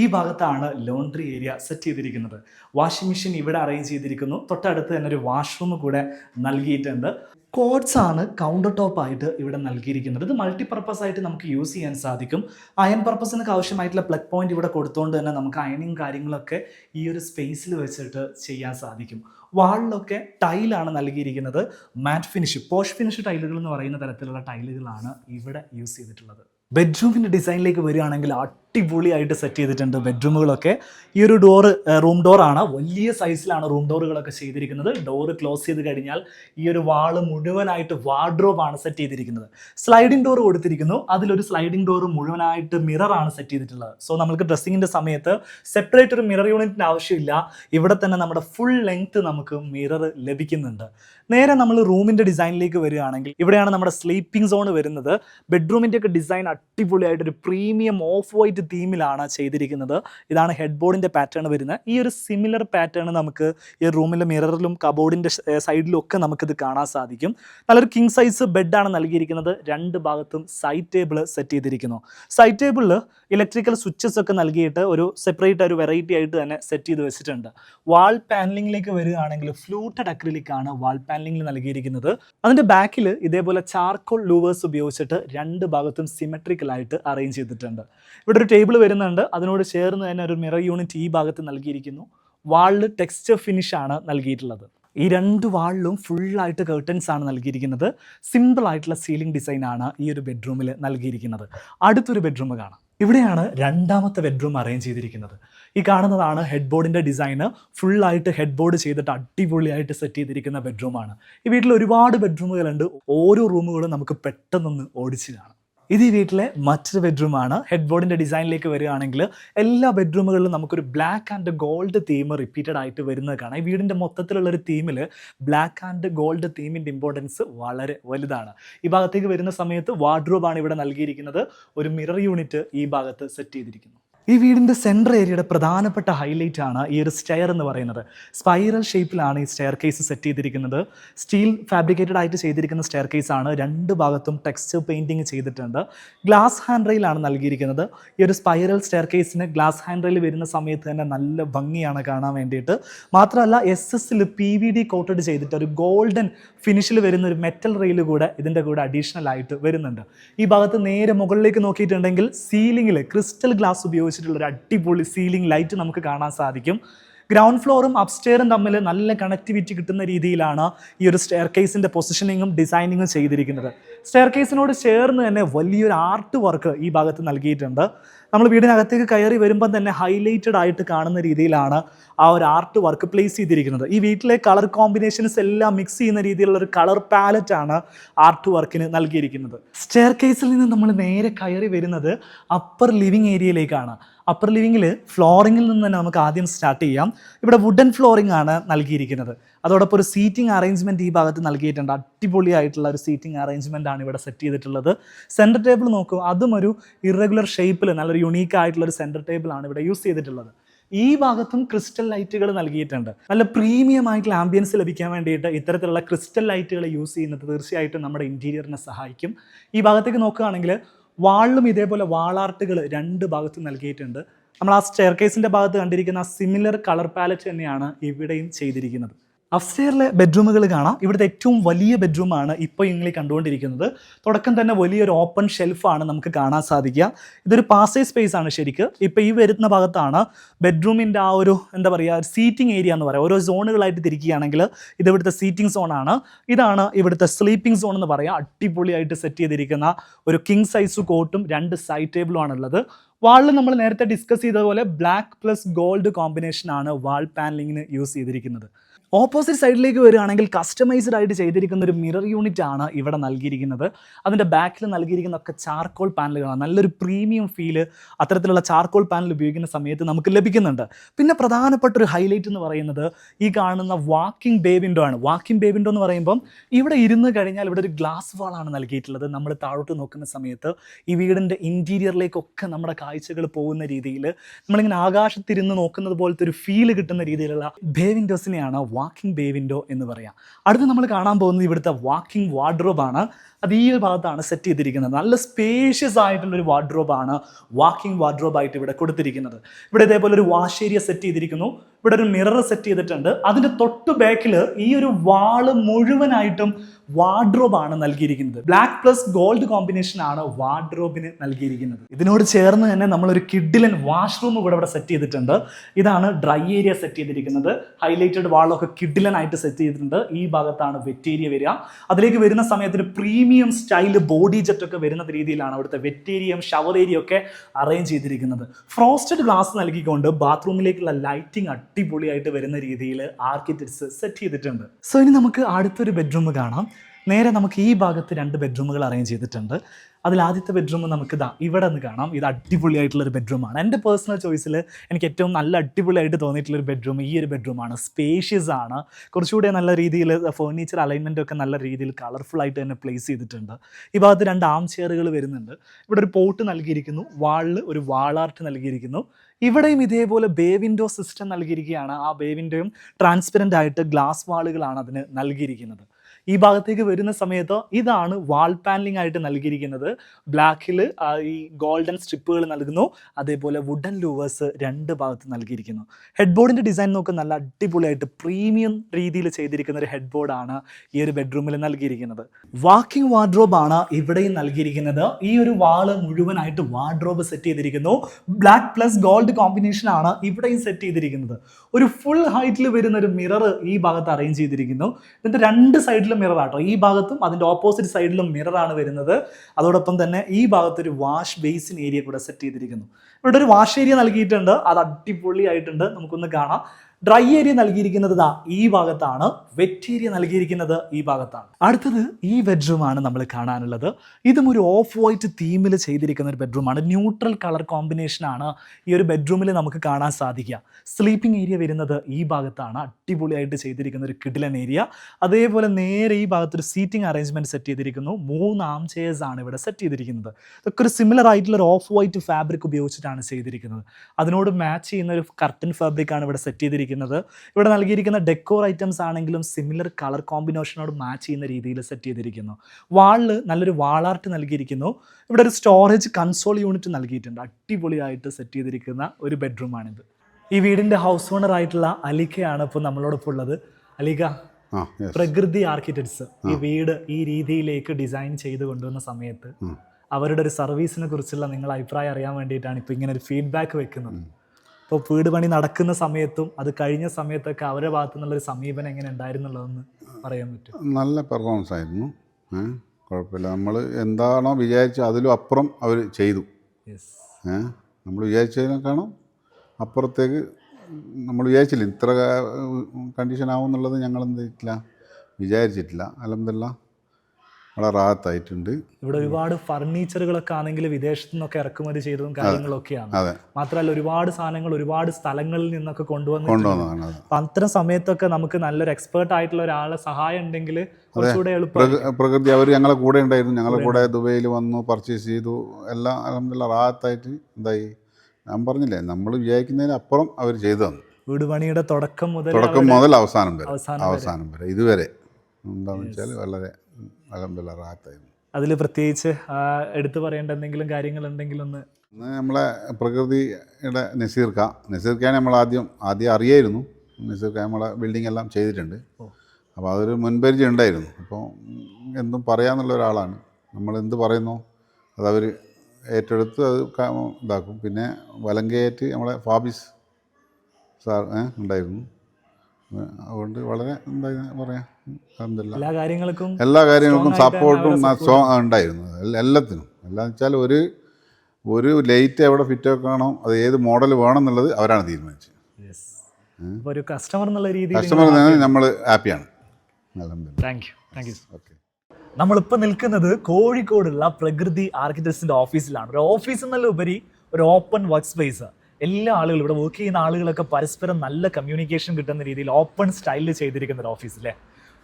ഈ ഭാഗത്താണ് ലോണ്ടറി ഏരിയ സെറ്റ് ചെയ്തിരിക്കുന്നത്. വാഷിംഗ് മെഷീൻ ഇവിടെ അറേഞ്ച് ചെയ്തിരിക്കുന്നു. തൊട്ടടുത്ത് തന്നെ ഒരു വാഷ്റൂം കൂടെ നൽകിയിട്ടുണ്ട്. കോഡ്സ് ആണ് കൗണ്ടർ ടോപ്പ് ആയിട്ട് ഇവിടെ നൽകിയിരിക്കുന്നത്. ഇത് മൾട്ടി മൾട്ടിപർപ്പസ് ആയിട്ട് നമുക്ക് യൂസ് ചെയ്യാൻ സാധിക്കും. അയൺ പർപ്പസിനൊക്കെ ആവശ്യമായിട്ടുള്ള പ്ലഗ് പോയിന്റ് ഇവിടെ കൊടുത്തുകൊണ്ട് തന്നെ നമുക്ക് അയണിങ് കാര്യങ്ങളൊക്കെ ഈ ഒരു സ്പേസിൽ വെച്ചിട്ട് ചെയ്യാൻ സാധിക്കും. വാളിലൊക്കെ ടൈലാണ് നൽകിയിരിക്കുന്നത്. മാറ്റ് ഫിനിഷ് പോഷ് ഫിനിഷ് ടൈലുകൾ എന്ന് പറയുന്ന തരത്തിലുള്ള ടൈലുകളാണ് ഇവിടെ യൂസ് ചെയ്തിട്ടുള്ളത്. ബെഡ്റൂമിന്റെ ഡിസൈനിലേക്ക് വരികയാണെങ്കിൽ അടിപൊളിയായിട്ട് സെറ്റ് ചെയ്തിട്ടുണ്ട് ബെഡ്റൂമുകളൊക്കെ ഈ ഒരു ഡോറ് റൂം ഡോറാണ് വലിയ സൈസിലാണ് റൂം ഡോറുകളൊക്കെ ചെയ്തിരിക്കുന്നത്. ഡോറ് ക്ലോസ് ചെയ്ത് കഴിഞ്ഞാൽ ഈ ഒരു വാൾ മുഴുവനായിട്ട് വാർഡ്രോബാണ് സെറ്റ് ചെയ്തിരിക്കുന്നത്. സ്ലൈഡിംഗ് ഡോർ കൊടുത്തിരിക്കുന്നു. അതിലൊരു സ്ലൈഡിംഗ് ഡോർ മുഴുവനായിട്ട് മിററാണ് സെറ്റ് ചെയ്തിട്ടുള്ളത്. സോ നമുക്ക് ഡ്രസ്സിങ്ങിന്റെ സമയത്ത് സെപ്പറേറ്റ് ഒരു മിറർ യൂണിറ്റിന്റെ ആവശ്യമില്ല. ഇവിടെ തന്നെ നമ്മുടെ ഫുൾ ലെങ്ത് നമുക്ക് മിറർ ലഭിക്കുന്നുണ്ട്. നേരെ നമ്മൾ റൂമിന്റെ ഡിസൈനിലേക്ക് വരികയാണെങ്കിൽ ഇവിടെയാണ് നമ്മുടെ സ്ലീപ്പിംഗ് സോൺ വരുന്നത്. ബെഡ്റൂമിന്റെയൊക്കെ ഡിസൈൻ അടിപൊളിയായിട്ട് ഒരു പ്രീമിയം ഓഫ് വൈറ്റ് തീമിലാണ് ചെയ്തിരിക്കുന്നത്. ഇതാണ് ഹെഡ് ബോർഡിന്റെ പാറ്റേൺ വരുന്നത്. ഈ ഒരു സിമിലർ പാറ്റേൺ നമുക്ക് ഈ റൂമിലെ മിററിലും കബോർഡിന്റെ സൈഡിലും ഒക്കെ നമുക്കിത് കാണാൻ സാധിക്കും. നല്ലൊരു കിങ് സൈസ് ബെഡാണ് നൽകിയിരിക്കുന്നത്. രണ്ട് ഭാഗത്തും സൈഡ് ടേബിൾ സെറ്റ് ചെയ്തിരിക്കുന്നു. സൈഡ് ടേബിളിൽ ഇലക്ട്രിക്കൽ സ്വിച്ചസ് ഒക്കെ നൽകിയിട്ട് ഒരു സെപ്പറേറ്റ് ഒരു വെറൈറ്റി ആയിട്ട് തന്നെ സെറ്റ് ചെയ്ത് വെച്ചിട്ടുണ്ട്. വാൾ പാനലിംഗിലേക്ക് വരികയാണെങ്കിൽ ഫ്ലൂട്ടഡ് അക്രിലിക് ആണ് വാൾ പാനലിംഗിൽ നൽകിയിരിക്കുന്നത്. അതിന്റെ ബാക്കിൽ ഇതേപോലെ ചാർക്കോൾ ലൂവേഴ്സ് ഉപയോഗിച്ചിട്ട് രണ്ട് ഭാഗത്തും സിമെട്രിക്കലായിട്ട് അറേഞ്ച് ചെയ്തിട്ടുണ്ട്. ഇവിടെ ഒരു ടേബിൾ വരുന്നുണ്ട്. അതിനോട് ചേർന്ന് തന്നെ ഒരു മിറർ യൂണിറ്റ് ഈ ഭാഗത്ത് നൽകിയിരിക്കുന്നു. വാളിൽ ടെക്സ്ചർ ഫിനിഷ് ആണ് നൽകിയിട്ടുള്ളത്. ഈ രണ്ട് വാളിലും ഫുള്ളായിട്ട് കേർട്ടൻസ് ആണ് നൽകിയിരിക്കുന്നത്. സിമ്പിൾ ആയിട്ടുള്ള സീലിംഗ് ഡിസൈൻ ആണ് ഈ ഒരു ബെഡ്റൂമിൽ നൽകിയിരിക്കുന്നത്. അടുത്തൊരു ബെഡ്റൂം കാണാം. ഇവിടെയാണ് രണ്ടാമത്തെ ബെഡ്റൂം അറേഞ്ച് ചെയ്തിരിക്കുന്നത്. ഈ കാണുന്നതാണ് ഹെഡ് ബോർഡിന്റെ ഡിസൈന് ഫുള്ളായിട്ട് ഹെഡ് ബോർഡ് ചെയ്തിട്ട് അടിപൊളിയായിട്ട് സെറ്റ് ചെയ്തിരിക്കുന്ന ബെഡ്റൂമാണ് ഈ വീട്ടിൽ ഒരുപാട് ബെഡ്റൂമുകളുണ്ട് ഓരോ റൂമുകളും നമുക്ക് പെട്ടെന്നൊന്ന് ഓടിച്ചു കാണാം. ഇത് ഈ വീട്ടിലെ മറ്റൊരു ബെഡ്റൂമാണ് ഹെഡ് ബോർഡിന്റെ ഡിസൈനിലേക്ക് വരികയാണെങ്കിൽ എല്ലാ ബെഡ്റൂമുകളിലും നമുക്കൊരു black and gold theme repeated ആയിട്ട് വരുന്നത് കാണാം. ഈ വീടിന്റെ മൊത്തത്തിലുള്ള ഒരു തീമിൽ ബ്ലാക്ക് ആൻഡ് ഗോൾഡ് തീമിന്റെ ഇമ്പോർട്ടൻസ് വളരെ വലുതാണ്. ഈ ഭാഗത്തേക്ക് വരുന്ന സമയത്ത് വാർഡ്രോബാണ് ഇവിടെ നൽകിയിരിക്കുന്നത്. ഒരു മിറർ യൂണിറ്റ് ഈ ഭാഗത്ത് സെറ്റ് ചെയ്തിരിക്കുന്നു. ഈ വീടിന്റെ സെൻട്രൽ ഏരിയയുടെ പ്രധാനപ്പെട്ട ഹൈലൈറ്റ് ആണ് ഈ ഒരു സ്റ്റെയർ എന്ന് പറയുന്നത്. സ്പൈറൽ ഷേപ്പിലാണ് ഈ സ്റ്റെയർ കേസ് സെറ്റ് ചെയ്തിരിക്കുന്നത്. സ്റ്റീൽ ഫാബ്രിക്കേറ്റഡ് ആയിട്ട് ചെയ്തിരിക്കുന്ന സ്റ്റെയർ കേസ് ആണ്. രണ്ട് ഭാഗത്തും ടെക്സ്ചർ പെയിന്റിങ് ചെയ്തിട്ടുണ്ട്. ഗ്ലാസ് ഹാൻഡ് റെയിലാണ് നൽകിയിരിക്കുന്നത്. ഈ ഒരു സ്പൈറൽ സ്റ്റെയർ കേസിന് ഗ്ലാസ് ഹാൻഡ് റെയിൽ വരുന്ന സമയത്ത് തന്നെ നല്ല ഭംഗിയാണ് കാണാൻ വേണ്ടിയിട്ട്. മാത്രമല്ല എസ് എസിൽ പി വി ഡി കോട്ടഡ് ചെയ്തിട്ട് ഒരു ഗോൾഡൻ ഫിനിഷിൽ വരുന്ന ഒരു മെറ്റൽ റെയിൽ കൂടെ ഇതിന്റെ കൂടെ അഡീഷണൽ ആയിട്ട് വരുന്നുണ്ട്. ഈ ഭാഗത്ത് നേരെ മുകളിലേക്ക് നോക്കിയിട്ടുണ്ടെങ്കിൽ സീലിംഗിൽ ക്രിസ്റ്റൽ ഗ്ലാസ് ഉപയോഗിച്ചിട്ടുള്ള ഒരു അടിപൊളി സീലിംഗ് ലൈറ്റ് നമുക്ക് കാണാൻ സാധിക്കും. ഗ്രൗണ്ട് ഫ്ലോറും അപ്സ്റ്റെയറും തമ്മിൽ നല്ല കണക്ടിവിറ്റി കിട്ടുന്ന രീതിയിലാണ് ഈ ഒരു സ്റ്റെയർ കേസിന്റെ പൊസിഷനിങ്ങും ഡിസൈനിങ്ങും ചെയ്തിരിക്കുന്നത്. സ്റ്റെയർ കേസിനോട് ചേർന്ന് തന്നെ വലിയൊരു ആർട്ട് വർക്ക് ഈ ഭാഗത്ത് നൽകിയിട്ടുണ്ട്. നമ്മൾ വീടിനകത്തേക്ക് കയറി വരുമ്പം തന്നെ ഹൈലൈറ്റഡ് ആയിട്ട് കാണുന്ന രീതിയിലാണ് ആ ഒരു ആർട്ട് വർക്ക് പ്ലേസ് ചെയ്തിരിക്കുന്നത്. ഈ വീട്ടിലെ കളർ കോമ്പിനേഷൻസ് എല്ലാം മിക്സ് ചെയ്യുന്ന രീതിയിലുള്ള ഒരു കളർ പാലറ്റ് ആണ് ആർട്ട് വർക്കിന് നൽകിയിരിക്കുന്നത്. സ്റ്റെയർ കേസിൽ നിന്ന് നമ്മൾ നേരെ കയറി വരുന്നത് അപ്പർ ലിവിങ് ഏരിയയിലേക്കാണ് അപ്പർ ലിവിങ്ങിൽ ഫ്ലോറിങ്ങിൽ നിന്ന് തന്നെ നമുക്ക് ആദ്യം സ്റ്റാർട്ട് ചെയ്യാം. ഇവിടെ വുഡൻ ഫ്ലോറിംഗ് ആണ് നൽകിയിരിക്കുന്നത്. അതോടൊപ്പം ഒരു സീറ്റിംഗ് അറേഞ്ച്മെന്റ് ഈ ഭാഗത്ത് നൽകിയിട്ടുണ്ട്. അടിപൊളിയായിട്ടുള്ള ഒരു സീറ്റിംഗ് അറേഞ്ച്മെന്റ് ആണ് ഇവിടെ സെറ്റ് ചെയ്തിട്ടുള്ളത്. സെന്റർ ടേബിൾ നോക്കൂ. അതും ഒരു ഇറഗുലർ ഷേപ്പിൽ നല്ലൊരു യുണീക്ക് ആയിട്ടുള്ള ഒരു സെന്റർ ടേബിൾ ആണ് ഇവിടെ യൂസ് ചെയ്തിട്ടുള്ളത്. ഈ ഭാഗത്തും ക്രിസ്റ്റൽ ലൈറ്റുകൾ നൽകിയിട്ടുണ്ട്. നല്ല പ്രീമിയം ആയിട്ടുള്ള ആംബിയൻസ് ലഭിക്കാൻ വേണ്ടിയിട്ട് ഇത്തരത്തിലുള്ള ക്രിസ്റ്റൽ ലൈറ്റുകൾ യൂസ് ചെയ്യുന്നത് തീർച്ചയായിട്ടും നമ്മുടെ ഇന്റീരിയറിനെ സഹായിക്കും. ഈ ഭാഗത്തേക്ക് നോക്കുകയാണെങ്കിൽ വാളിലും ഇതേപോലെ വാളാർട്ടുകൾ രണ്ട് ഭാഗത്ത് നൽകിയിട്ടുണ്ട്. നമ്മൾ ആ സ്റ്റെയർ കേസിന്റെ ഭാഗത്ത് കണ്ടിരിക്കുന്ന സിമിലർ കളർ പാലറ്റ് തന്നെയാണ് ഇവിടെയും ചെയ്തിരിക്കുന്നത്. അപ്സ്റ്റെയറിലെ ബെഡ്റൂമുകൾ കാണാം. ഇവിടുത്തെ ഏറ്റവും വലിയ ബെഡ്റൂമാണ് ഇപ്പോൾ നിങ്ങൾ കണ്ടുകൊണ്ടിരിക്കുന്നത്. തുടക്കം തന്നെ വലിയൊരു ഓപ്പൺ ഷെൽഫാണ് നമുക്ക് കാണാൻ സാധിക്കുക. ഇതൊരു പാസേജ് സ്പേസ് ആണ് ശരിക്ക്. ഇപ്പോൾ ഈ വരുന്ന ഭാഗത്താണ് ബെഡ്റൂമിന്റെ ആ ഒരു എന്താ പറയുക സീറ്റിംഗ് ഏരിയ എന്ന് പറയുക ഓരോ സോണുകളായിട്ട് തിരിക്കുകയാണെങ്കിൽ ഇത് ഇവിടുത്തെ സീറ്റിംഗ് സോണാണ് ഇതാണ് ഇവിടുത്തെ സ്ലീപ്പിംഗ് സോൺ എന്ന് പറയുക അടിപൊളിയായിട്ട് സെറ്റ് ചെയ്തിരിക്കുന്ന ഒരു കിങ് സൈസ് കോട്ടും രണ്ട് സൈഡ് ടേബിളും ആണുള്ളത്. വാളിൽ നമ്മൾ നേരത്തെ ഡിസ്കസ് ചെയ്തതുപോലെ ബ്ലാക്ക് പ്ലസ് ഗോൾഡ് കോമ്പിനേഷനാണ് വാൾ പാനലിങ്ങിന് യൂസ് ചെയ്തിരിക്കുന്നത്. ഓപ്പോസിറ്റ് സൈഡിലേക്ക് വരികയാണെങ്കിൽ കസ്റ്റമൈസ്ഡ് ആയിട്ട് ചെയ്തിരിക്കുന്ന ഒരു മിറർ യൂണിറ്റ് ആണ് ഇവിടെ നൽകിയിരിക്കുന്നത്. അതിന്റെ ബാക്കിൽ നൽകിയിരിക്കുന്ന ഒക്കെ ചാർക്കോൾ പാനലുകളാണ് നല്ലൊരു പ്രീമിയം ഫീൽ അത്തരത്തിലുള്ള ചാർക്കോൾ പാനൽ ഉപയോഗിക്കുന്ന സമയത്ത് നമുക്ക് ലഭിക്കുന്നുണ്ട്. പിന്നെ പ്രധാനപ്പെട്ട ഒരു ഹൈലൈറ്റ് എന്ന് പറയുന്നത് ഈ കാണുന്ന വാക്കിംഗ് ബേ വിൻഡോ ആണ്. വാക്കിംഗ് ബേ വിൻഡോ എന്ന് പറയുമ്പം ഇവിടെ ഇരുന്ന് കഴിഞ്ഞാൽ ഇവിടെ ഒരു ഗ്ലാസ് വാളാണ് നൽകിയിട്ടുള്ളത്. നമ്മൾ താഴോട്ട് നോക്കുന്ന സമയത്ത് ഈ വീടിന്റെ ഇന്റീരിയറിലേക്കൊക്കെ നമ്മുടെ കാഴ്ചകൾ പോകുന്ന രീതിയിൽ നമ്മളിങ്ങനെ ആകാശത്തിരുന്ന് നോക്കുന്നത് പോലത്തെ ഒരു ഫീൽ കിട്ടുന്ന രീതിയിലുള്ള ബേ വിൻഡോസിനെയാണ് വാക്കിംഗ് ബേ വിൻഡോ എന്ന് പറയാം. അടുത്ത് നമ്മൾ കാണാൻ പോകുന്നത് ഇവിടുത്തെ വാക്കിംഗ് വാർഡ്രോബാണ് അത് ഈ ഒരു ഭാഗത്താണ് സെറ്റ് ചെയ്തിരിക്കുന്നത്. നല്ല സ്പേഷ്യസ് ആയിട്ടുള്ള ഒരു വാർഡ്രോബാണ് വാക്കിംഗ് വാർഡ്രോബായിട്ട് ഇവിടെ കൊടുത്തിരിക്കുന്നത്. ഇവിടെ ഇതേപോലെ ഒരു വാഷ് ഏരിയ സെറ്റ് ചെയ്തിരിക്കുന്നു. ഇവിടെ ഒരു മിറർ സെറ്റ് ചെയ്തിട്ടുണ്ട്. അതിന്റെ തൊട്ട് ബാക്കിൽ ഈ ഒരു വാൾ മുഴുവനായിട്ടും വാർഡ്രോബാണ് നൽകിയിരിക്കുന്നത്. ബ്ലാക്ക് പ്ലസ് ഗോൾഡ് കോമ്പിനേഷൻ ആണ് വാർഡ്രോബിന് നൽകിയിരിക്കുന്നത്. ഇതിനോട് ചേർന്ന് തന്നെ നമ്മൾ ഒരു കിഡിലൻ വാഷ്റൂം കൂടെ ഇവിടെ സെറ്റ് ചെയ്തിട്ടുണ്ട്. ഇതാണ് ഡ്രൈ ഏരിയ സെറ്റ് ചെയ്തിരിക്കുന്നത്. ഹൈലൈറ്റഡ് വാളൊക്കെ കിഡിലൻ ആയിട്ട് സെറ്റ് ചെയ്തിട്ടുണ്ട്. ഈ ഭാഗത്താണ് വെറ്റ് ഏരിയ വരിക. അതിലേക്ക് വരുന്ന സമയത്ത് പ്രീമിയം സ്റ്റൈൽ ബോഡി ജെറ്റ് ഒക്കെ വരുന്ന രീതിയിലാണ് അവിടുത്തെ വെറ്റ് ഷവർ ഏരിയ ഒക്കെ അറേഞ്ച് ചെയ്തിരിക്കുന്നത്. ഫ്രോസ്റ്റഡ് ഗ്ലാസ് നൽകിക്കൊണ്ട് ബാത്റൂമിലേക്കുള്ള ലൈറ്റിംഗ് അടിപൊളിയായിട്ട് വരുന്ന രീതിയിൽ ആർക്കിടെക്ട്സ് സെറ്റ് ചെയ്തിട്ടുണ്ട്. സോ ഇനി നമുക്ക് അടുത്തൊരു ബെഡ്റൂം കാണാം. നേരെ നമുക്ക് ഈ ഭാഗത്ത് രണ്ട് ബെഡ്റൂമുകൾ അറേഞ്ച് ചെയ്തിട്ടുണ്ട്. അതിൽ ആദ്യത്തെ ബെഡ്റൂം നമുക്ക് ഇതാ ഇവിടെ നിന്ന് കാണാം. ഇത് അടിപൊളിയായിട്ടുള്ള ഒരു ബെഡ്റൂമാണ് എന്റെ പേഴ്സണൽ ചോയ്സിൽ എനിക്ക് ഏറ്റവും നല്ല അടിപൊളിയായിട്ട് തോന്നിയിട്ടുള്ള ഒരു ബെഡ്റൂം ഈ ഒരു ബെഡ്റൂമാണ് സ്പേഷ്യസ് ആണ്. കുറച്ചുകൂടി നല്ല രീതിയിൽ ഫേർണിച്ചർ അലൈൻമെന്റ് ഒക്കെ നല്ല രീതിയിൽ കളർഫുൾ ആയിട്ട് തന്നെ പ്ലേസ് ചെയ്തിട്ടുണ്ട്. ഈ ഭാഗത്ത് രണ്ട് ആം ചെയറുകൾ വരുന്നുണ്ട്. ഇവിടെ ഒരു പോട്ട് നൽകിയിരിക്കുന്നു. വാളിൽ ഒരു വാളാർട്ട് നൽകിയിരിക്കുന്നു. ഇവിടെയും ഇതേപോലെ ബേ വിൻഡോ സിസ്റ്റം നൽകിയിരിക്കുകയാണ്. ആ ബേ വിൻഡോയും ട്രാൻസ്പെറന്റ് ആയിട്ട് ഗ്ലാസ് വാളുകളാണ് അതിന് നൽകിയിരിക്കുന്നത്. ഈ ഭാഗത്തേക്ക് വരുന്ന സമയത്ത് ഇതാണ് വാൾ പാനലിംഗ് ആയിട്ട് നൽകിയിരിക്കുന്നത്. ബ്ലാക്കിൽ ഈ ഗോൾഡൻ സ്ട്രിപ്പുകൾ നൽകുന്നു. അതേപോലെ വുഡൻ ലൂവേഴ്സ് രണ്ട് ഭാഗത്ത് നൽകിയിരിക്കുന്നു. ഹെഡ് ബോർഡിന്റെ ഡിസൈൻ നോക്ക് നല്ല അടിപൊളിയായിട്ട് പ്രീമിയം രീതിയിൽ ചെയ്തിരിക്കുന്ന ഒരു ഹെഡ് ബോർഡാണ് ഈ ഒരു ബെഡ്റൂമിൽ നൽകിയിരിക്കുന്നത്. വാക്കിംഗ് വാർഡ്രോബ് ആണ് ഇവിടെയും നൽകിയിരിക്കുന്നത്. ഈ ഒരു വാൾ മുഴുവനായിട്ട് വാർഡ്രോബ് സെറ്റ് ചെയ്തിരിക്കുന്നു. ബ്ലാക്ക് പ്ലസ് ഗോൾഡ് കോമ്പിനേഷൻ ആണ് ഇവിടെയും സെറ്റ് ചെയ്തിരിക്കുന്നത്. ഒരു ഫുൾ ഹൈറ്റിൽ വരുന്ന ഒരു മിറർ ഈ ഭാഗത്ത് അറേഞ്ച് ചെയ്തിരിക്കുന്നു. ഇതിന്റെ രണ്ട് സൈഡിലും മിറർ ആട്ടോ. ഈ ഭാഗത്തും അതിന്റെ ഓപ്പോസിറ്റ് സൈഡിലും മിററാണ് വരുന്നത്. അതോടൊപ്പം തന്നെ ഈ ഭാഗത്തൊരു വാഷ് ബേസിൻ ഏരിയ കൂടെ സെറ്റ് ചെയ്തിരിക്കുന്നു. ഇവിടെ ഒരു വാഷ് ഏരിയ നൽകിയിട്ടുണ്ട്. അത് അടിപൊളിയായിട്ടുണ്ട്. നമുക്കൊന്ന് കാണാം. ഡ്രൈ ഏരിയ നൽകിയിരിക്കുന്നത് ദാ ഈ ഭാഗത്താണ്. വെറ്റ് ഏരിയ നൽകിയിരിക്കുന്നത് ഈ ഭാഗത്താണ്. അടുത്തത് ഈ ബെഡ്റൂമാണ് നമ്മൾ കാണാനുള്ളത്. ഇതും ഒരു ഓഫ് വൈറ്റ് തീമിൽ ചെയ്തിരിക്കുന്ന ഒരു ബെഡ്റൂമാണ് ന്യൂട്രൽ കളർ കോമ്പിനേഷനാണ് ഈ ഒരു ബെഡ്റൂമിൽ നമുക്ക് കാണാൻ സാധിക്കുക. സ്ലീപ്പിംഗ് ഏരിയ വരുന്നത് ഈ ഭാഗത്താണ്. അടിപൊളിയായിട്ട് ചെയ്തിരിക്കുന്ന ഒരു കിഡിലൻ ഏരിയ അതേപോലെ നേരെ ഈ ഭാഗത്തൊരു സീറ്റിംഗ് അറേഞ്ച്മെന്റ് സെറ്റ് ചെയ്തിരിക്കുന്നു. മൂന്ന് ആം ചെയേഴ്സ് ആണ് ഇവിടെ സെറ്റ് ചെയ്തിരിക്കുന്നത്. ഇതൊക്കെ ഒരു സിമിലർ ആയിട്ടുള്ള ഒരു ഓഫ് വൈറ്റ് ഫാബ്രിക് ഉപയോഗിച്ചിട്ടാണ് ചെയ്തിരിക്കുന്നത്. അതിനോട് മാച്ച് ചെയ്യുന്ന ഒരു കർട്ടൻ ഫാബ്രിക് ആണ് ഇവിടെ സെറ്റ് ചെയ്തിരിക്കുന്നത്. ഇവിടെ നൽകിയിരിക്കുന്ന ഡെക്കോർ ഐറ്റംസ് ആണെങ്കിലും സിമിലർ കളർ കോമ്പിനേഷനോട് മാച്ച് ചെയ്യുന്ന രീതിയിൽ സെറ്റ് ചെയ്തിരിക്കുന്നു. വാളിൽ നല്ലൊരു വാളാർട്ട് നൽകിയിരിക്കുന്നു. ഇവിടെ ഒരു സ്റ്റോറേജ് കൺസോൾ യൂണിറ്റ് നൽകിയിട്ടുണ്ട്. അടിപൊളിയായിട്ട് സെറ്റ് ചെയ്തിരിക്കുന്ന ഒരു ബെഡ്റൂമാണിത് ഈ വീടിന്റെ ഹൗസ് ഓണർ ആയിട്ടുള്ള അലിഖയാണ് ഇപ്പോൾ നമ്മളോടൊപ്പം ഉള്ളത്. അലിഖ പ്രകൃതി ആർക്കിടെക്ട്സ് ഈ വീട് ഈ രീതിയിലേക്ക് ഡിസൈൻ ചെയ്ത് കൊണ്ടുവന്ന സമയത്ത് അവരുടെ ഒരു സർവീസിനെ കുറിച്ചുള്ള നിങ്ങളുടെ അഭിപ്രായം അറിയാൻ വേണ്ടിയിട്ടാണ് ഇപ്പോൾ ഇങ്ങനെ ഒരു ഫീഡ്ബാക്ക് വെക്കുന്നത്. ഇപ്പോൾ വീട് പണി നടക്കുന്ന സമയത്തും അത് കഴിഞ്ഞ സമയത്തൊക്കെ അവരുടെ ഭാഗത്തു നിന്നുള്ളൊരു സമീപനം എങ്ങനെ ഉണ്ടായിരുന്നുള്ളതെന്ന് പറയാൻ പറ്റും നല്ല പെർഫോമൻസ് ആയിരുന്നു. കുഴപ്പമില്ല. നമ്മൾ എന്താണോ വിചാരിച്ചത് അതിലും അപ്പുറം അവർ ചെയ്തു. നമ്മൾ വിചാരിച്ചതിനേക്കാളും അപ്പുറത്തേക്ക് നമ്മൾ വിചാരിച്ചില്ല ഇത്ര കണ്ടീഷൻ ആവും എന്നുള്ളത് ഞങ്ങൾ എന്ത് ചെയ്തിട്ടില്ല? വിചാരിച്ചിട്ടില്ല. അലഹമില്ല വളരെ റാഹത്തായിട്ടുണ്ട്. ഇവിടെ ഒരുപാട് ഫർണിച്ചറുകളൊക്കെ ആണെങ്കിൽ വിദേശത്തു നിന്നൊക്കെ ഇറക്കുമതി ചെയ്തതും കാര്യങ്ങളൊക്കെയാണ്. മാത്രമല്ല ഒരുപാട് സാധനങ്ങൾ ഒരുപാട് സ്ഥലങ്ങളിൽ നിന്നൊക്കെ കൊണ്ടുവന്നു അത്തരം സമയത്തൊക്കെ നമുക്ക് നല്ലൊരു എക്സ്പേർട്ട് ആയിട്ടുള്ള ഒരാളെ സഹായം ഉണ്ടെങ്കിൽ പ്രകൃതി അവർ ഞങ്ങളെ കൂടെ ഉണ്ടായിരുന്നു. ഞങ്ങളെ കൂടെ ദുബൈയിൽ വന്നു പർച്ചേസ് ചെയ്തു. എല്ലാം അലഹമില്ല റാത്തായിട്ട് എന്തായി? ഞാൻ പറഞ്ഞില്ലേ നമ്മൾ വിചാരിക്കുന്നതിന് അപ്പുറം അവർ ചെയ്തു തന്നു. വീട് പണിയുടെ തുടക്കം മുതൽ തുടക്കം മുതൽ അവസാനം വരെ. അവസാനം വരെ. ഇതുവരെ. എന്താണെന്ന് വെച്ചാൽ വളരെ അലഹമില്ല റാഹത്തായിരുന്നു അതിൽ പ്രത്യേകിച്ച് എടുത്തു പറയേണ്ട എന്തെങ്കിലും കാര്യങ്ങൾ എന്തെങ്കിലും ഒന്ന് നമ്മളെ പ്രകൃതിയുടെ നസീർക്ക നസീർക്കാണ് നമ്മൾ ആദ്യം ആദ്യം അറിയായിരുന്നു. നസീർക്ക നമ്മളെ ബിൽഡിംഗ് എല്ലാം ചെയ്തിട്ടുണ്ട്. അപ്പോൾ അതൊരു മുൻപരിചയം ഉണ്ടായിരുന്നു. അപ്പോൾ എന്തും പറയാമെന്നുള്ള ഒരാളാണ്. നമ്മൾ എന്ത് പറയുന്നു അതവർ ഏറ്റെടുത്ത് അത് ഇതാക്കും. പിന്നെ വലങ്കയേറ്റ് നമ്മളെ ഫാബിസ് സാർ ഉണ്ടായിരുന്നു. അതുകൊണ്ട് വളരെ എന്താ പറയാ എല്ലാ കാര്യങ്ങൾക്കും എല്ലാ കാര്യങ്ങൾക്കും സപ്പോർട്ടും ഉണ്ടായിരുന്നു. എല്ലാ- എല്ലാത്തിനും. എല്ലാം വെച്ചാൽ ഒരു ഒരു ലൈറ്റ് എവിടെ ഫിറ്റ് ആക്കണം അത് ഏത് മോഡൽ വേണം എന്നുള്ളത് അവരാണ് തീരുമാനിച്ചത്. ഒരു കസ്റ്റമർ എന്നുള്ള രീതിയിൽ കസ്റ്റമർ നമ്മൾ ഹാപ്പിയാണ് അലഹമില്ല thank you thank you okay നമ്മളിപ്പോൾ നിൽക്കുന്നത് കോഴിക്കോടുള്ള പ്രകൃതി ആർക്കിടെക്ട്സിന്റെ ഓഫീസിലാണ് ഒരു ഓഫീസ് എന്നല്ല ഉപരി ഒരു ഓപ്പൺ വർക്ക് സ്പേസ് എല്ലാ ആളുകളും ഇവിടെ വർക്ക് ചെയ്യുന്ന ആളുകളൊക്കെ പരസ്പരം നല്ല കമ്മ്യൂണിക്കേഷൻ കിട്ടുന്ന രീതിയിൽ ഓപ്പൺ സ്റ്റൈലിൽ ചെയ്തിരിക്കുന്ന ഒരു ഓഫീസ് അല്ലേ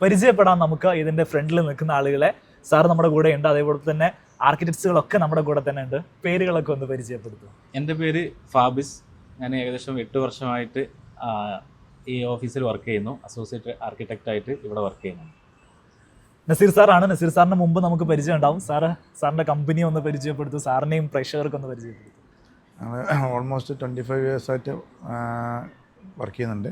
പരിചയപ്പെടാൻ നമുക്ക് ഇതിന്റെ ഫ്രണ്ടിൽ നിൽക്കുന്ന ആളുകളെ സാർ നമ്മുടെ കൂടെ ഉണ്ട്. അതേപോലെ തന്നെ ആർക്കിടെക്ട്സുകളൊക്കെ നമ്മുടെ കൂടെ തന്നെ ഉണ്ട്. പേരുകളൊക്കെ ഒന്ന് പരിചയപ്പെടുത്തും. എന്റെ പേര് ഫാബിസ്. ഞാൻ ഏകദേശം എട്ട് വർഷമായിട്ട് ഈ ഓഫീസിൽ വർക്ക് ചെയ്യുന്നു. അസോസിയേറ്റ് ആർക്കിടെക്റ്റ് ആയിട്ട് ഇവിടെ വർക്ക് ചെയ്യുന്നു നസീർ സാറാണ്. നസീർ സാറിന് മുമ്പ് നമുക്ക് പരിചയം ഉണ്ടാവും. സാറ് സാറിന്റെ കമ്പനി ഒന്ന് പരിചയപ്പെടുത്തും. സാറിനെയും പ്രേക്ഷകർക്ക് ഒന്ന് പരിചയപ്പെടുത്തും. ഞങ്ങൾ ഓൾമോസ്റ്റ് ട്വന്റി ഫൈവ് ഇയേഴ്സായിട്ട് വർക്ക് ചെയ്യുന്നുണ്ട്.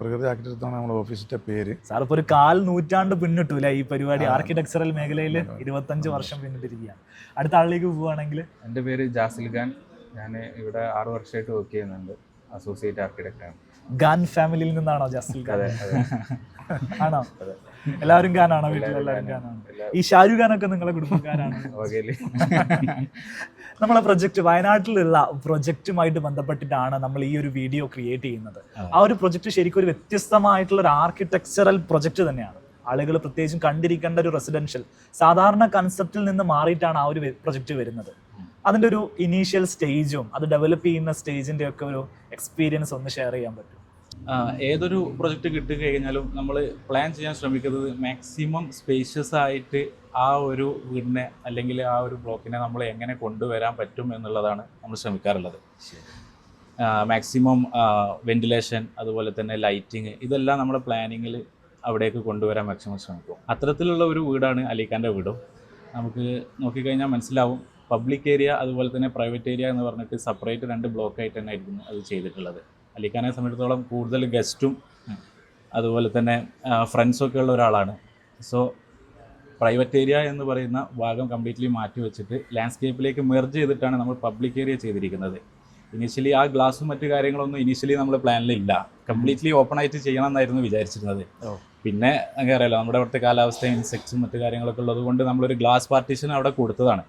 പ്രകൃതി ആർക്കിടെക്റ്റാണ് നമ്മുടെ ഓഫീസിന്റെ പേര്. സാർ ഇപ്പോൾ ഒരു കാൽ നൂറ്റാണ്ട് പിന്നിട്ടില്ല ഈ പരിപാടി? ആർക്കിടെക്ചറൽ മേഖലയിൽ ഇരുപത്തഞ്ച് വർഷം പിന്നിട്ടിരിക്കുകയാണ്. അടുത്ത ആളിലേക്ക് പോവുകയാണെങ്കിൽ? എന്റെ പേര് ജാസിൽ ഖാൻ. ഞാൻ ഇവിടെ ആറ് വർഷമായിട്ട് വർക്ക് ചെയ്യുന്നുണ്ട്. അസോസിയേറ്റ് ആർക്കിടെക്റ്റ് ആണ്. ഗാൻ ഫാമിലിയിൽ നിന്നാണോ ജാസിൽ ഖാൻ? ആണോ? എല്ലാവരും ഖാനാണോ വീട്ടിലെല്ലാവരും ഖാനാണോ ഈ ഷാരൂഖ് ഖാനൊക്കെ നിങ്ങളെ കുടുംബക്കാരാണ്? നമ്മളെ പ്രൊജക്ട് വയനാട്ടിലുള്ള പ്രൊജക്റ്റുമായിട്ട് ബന്ധപ്പെട്ടിട്ടാണ് നമ്മൾ ഈ ഒരു വീഡിയോ ക്രിയേറ്റ് ചെയ്യുന്നത്. ആ. ഒരു പ്രൊജക്ട് ശരിക്കും ഒരു വ്യത്യസ്തമായിട്ടുള്ള ഒരു ആർക്കിടെക്ചറൽ പ്രൊജക്ട് തന്നെയാണ്. ആളുകൾ പ്രത്യേകിച്ചും കണ്ടിരിക്കേണ്ട ഒരു റെസിഡൻഷ്യൽ സാധാരണ കൺസെപ്റ്റിൽ നിന്ന് മാറിയിട്ടാണ് ആ ഒരു പ്രൊജക്ട് വരുന്നത്. അതിന്റെ ഒരു ഇനീഷ്യൽ സ്റ്റേജും അത് ഡെവലപ്പ് ചെയ്യുന്ന സ്റ്റേജിന്റെ ഒക്കെ ഒരു എക്സ്പീരിയൻസ് ഒന്ന് ഷെയർ ചെയ്യാൻ പറ്റും. ഏതൊരു പ്രൊജക്റ്റ് കിട്ടിക്കഴിഞ്ഞാലും നമ്മൾ പ്ലാൻ ചെയ്യാൻ ശ്രമിക്കുന്നത് മാക്സിമം സ്പേഷ്യസ് ആയിട്ട് ആ ഒരു വീടിനെ അല്ലെങ്കിൽ ആ ഒരു ബ്ലോക്കിനെ നമ്മൾ എങ്ങനെ കൊണ്ടുവരാൻ പറ്റും എന്നുള്ളതാണ് നമ്മൾ ശ്രമിക്കാറുള്ളത്. മാക്സിമം വെന്റിലേഷൻ അതുപോലെ തന്നെ ലൈറ്റിങ് ഇതെല്ലാം നമ്മുടെ പ്ലാനിങ്ങിൽ അവിടേക്ക് കൊണ്ടുവരാൻ മാക്സിമം ശ്രമിക്കും. അത്തരത്തിലുള്ള ഒരു വീടാണ് അലിഖാന്റെ വീടും. നമുക്ക് നോക്കിക്കഴിഞ്ഞാൽ മനസ്സിലാവും പബ്ലിക് ഏരിയ അതുപോലെ തന്നെ പ്രൈവറ്റ് ഏരിയ എന്ന് പറഞ്ഞിട്ട് സെപ്പറേറ്റ് രണ്ട് ബ്ലോക്കായിട്ട് തന്നെ ആയിരിക്കും അത് ചെയ്തിട്ടുള്ളത്. അലിഖാനെ സംബന്ധിച്ചിടത്തോളം കൂടുതൽ ഗസ്റ്റും അതുപോലെ തന്നെ ഫ്രണ്ട്സൊക്കെ ഉള്ള ഒരാളാണ്. സോ പ്രൈവറ്റ് ഏരിയ എന്ന് പറയുന്ന ഭാഗം കംപ്ലീറ്റ്ലി മാറ്റി വെച്ചിട്ട് ലാൻഡ്സ്കേപ്പിലേക്ക് മെർജ് ചെയ്തിട്ടാണ് നമ്മൾ പബ്ലിക് ഏരിയ ചെയ്തിരിക്കുന്നത്. ഇനീഷ്യലി ആ ഗ്ലാസും മറ്റു കാര്യങ്ങളൊന്നും ഇനീഷ്യലി നമ്മൾ പ്ലാനിലില്ല കംപ്ലീറ്റ്ലി ഓപ്പൺ ആയിട്ട് ചെയ്യണം എന്നായിരുന്നു വിചാരിച്ചിരുന്നത് പിന്നെ അങ്ങനെ അറിയാലോ നമ്മുടെ അവിടുത്തെ കാലാവസ്ഥ ഇൻസെക്ട്സും മറ്റു കാര്യങ്ങളൊക്കെ ഉള്ളത് കൊണ്ട് നമ്മളൊരു ഗ്ലാസ് പാർട്ടീഷൻ അവിടെ കൊടുത്തതാണ്.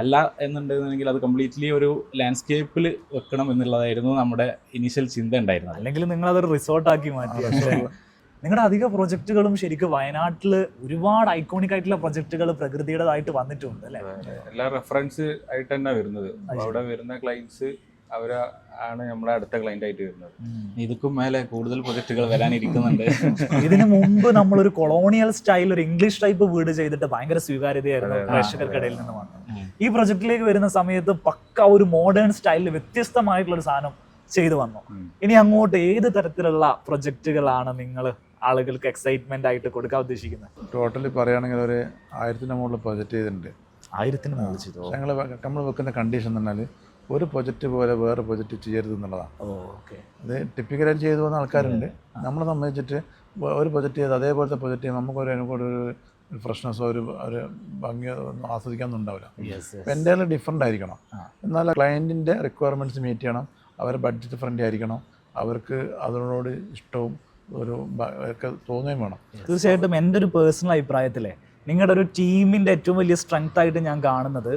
അല്ല എന്നുണ്ടെങ്കിൽ അത് കംപ്ലീറ്റ്ലി ഒരു ലാൻഡ്സ്കേപ്പിൽ വെക്കണം എന്നുള്ളതായിരുന്നു നമ്മുടെ ഇനീഷ്യൽ ചിന്ത ഉണ്ടായിരുന്നത്. അല്ലെങ്കിൽ നിങ്ങൾ അതൊരു റിസോർട്ടാക്കി മാറ്റി. നിങ്ങളുടെ അധിക പ്രൊജക്റ്റുകളും ശരിക്കും വയനാട്ടിൽ ഒരുപാട് ഐക്കോണിക് ആയിട്ടുള്ള പ്രൊജക്റ്റുകൾ പ്രകൃതിയുടേതായിട്ട് വന്നിട്ടുണ്ട് അല്ലേ? എല്ലാ റെഫറൻസ് ആയിട്ട് തന്നെ വരുന്നത്. അവിടെ വരുന്ന ക്ലയൻസ് അവർ ആണ് നമ്മുടെ അടുത്ത ക്ലയന്റ് ആയിട്ട് വരുന്നത്. ഇതുക്കും മേലെ കൂടുതൽ പ്രൊജക്ടുകൾ വരാനിരിക്കുന്നുണ്ട്. ഇതിനു മുമ്പ് ഒരു കൊളോണിയൽ സ്റ്റൈൽ ഒരു ഇംഗ്ലീഷ് ടൈപ്പ് വീട് ചെയ്തിട്ട് ഭയങ്കര സ്വീകാര്യതയായിരുന്നു പ്രേക്ഷകർക്കിടയിൽ നിന്ന് വന്നത്. ഈ പ്രൊജക്ടിലേക്ക് വരുന്ന സമയത്ത് പക്ക ഒരു മോഡേൺ സ്റ്റൈലിൽ വ്യത്യസ്തമായിട്ടുള്ള ഒരു സാധനം ചെയ്തു വന്നു. ഇനി അങ്ങോട്ട് ഏത് തരത്തിലുള്ള പ്രൊജക്റ്റുകളാണ് നിങ്ങൾ ആളുകൾക്ക് എക്സൈറ്റ്മെന്റ് ആയിട്ട് കൊടുക്കാൻ ഉദ്ദേശിക്കുന്നത്? ടോട്ടലി പറയുകയാണെങ്കിൽ ഒരു ആയിരത്തിന്റെ മുകളിൽ പ്രൊജക്റ്റ് ചെയ്തിട്ടുണ്ട്. ആയിരത്തിന് മുകളിൽ ചെയ്തു. ഞങ്ങൾ നമ്മൾ വെക്കുന്ന കണ്ടീഷൻ എന്ന് പറഞ്ഞാൽ ഒരു പ്രൊജക്റ്റ് പോലെ വേറെ പ്രൊജക്റ്റ് ചെയ്യരുത് എന്നുള്ളതാണ്. ഓക്കെ. അത് ടിപ്പിക്കലായിട്ട് ചെയ്തു പോകുന്ന ആൾക്കാരുണ്ട്. നമ്മളെ സംബന്ധിച്ചിട്ട് ഒരു പ്രൊജക്റ്റ് ചെയ്ത് അതേപോലത്തെ പ്രൊജക്റ്റ് ചെയ്യുമ്പോൾ നമുക്കൊരു അതിനെക്കൂടെ ഒരു ഫ്രഷ്നെസ്സോ ഒരു ഒരു ഭംഗിയോ ഒന്നും ആസ്വദിക്കാനൊന്നും ഉണ്ടാവില്ല എന്റെ ഡിഫറെന്റ് ആയിരിക്കണം. എന്നാൽ ക്ലയന്റിന്റെ റിക്വയർമെന്റ്സ് മീറ്റ് ചെയ്യണം. അവർ ബഡ്ജറ്റ് ഫ്രണ്ട്ലി ആയിരിക്കണം. അവർക്ക് അതിനോട് ഇഷ്ടവും ഒരു ഒക്കെ തോന്നുകയും വേണം. തീർച്ചയായിട്ടും എന്റെ ഒരു പേഴ്സണൽ അഭിപ്രായത്തിലെ നിങ്ങളുടെ ഒരു ടീമിന്റെ ഏറ്റവും വലിയ സ്ട്രെങ്ത് ആയിട്ട് ഞാൻ കാണുന്നത്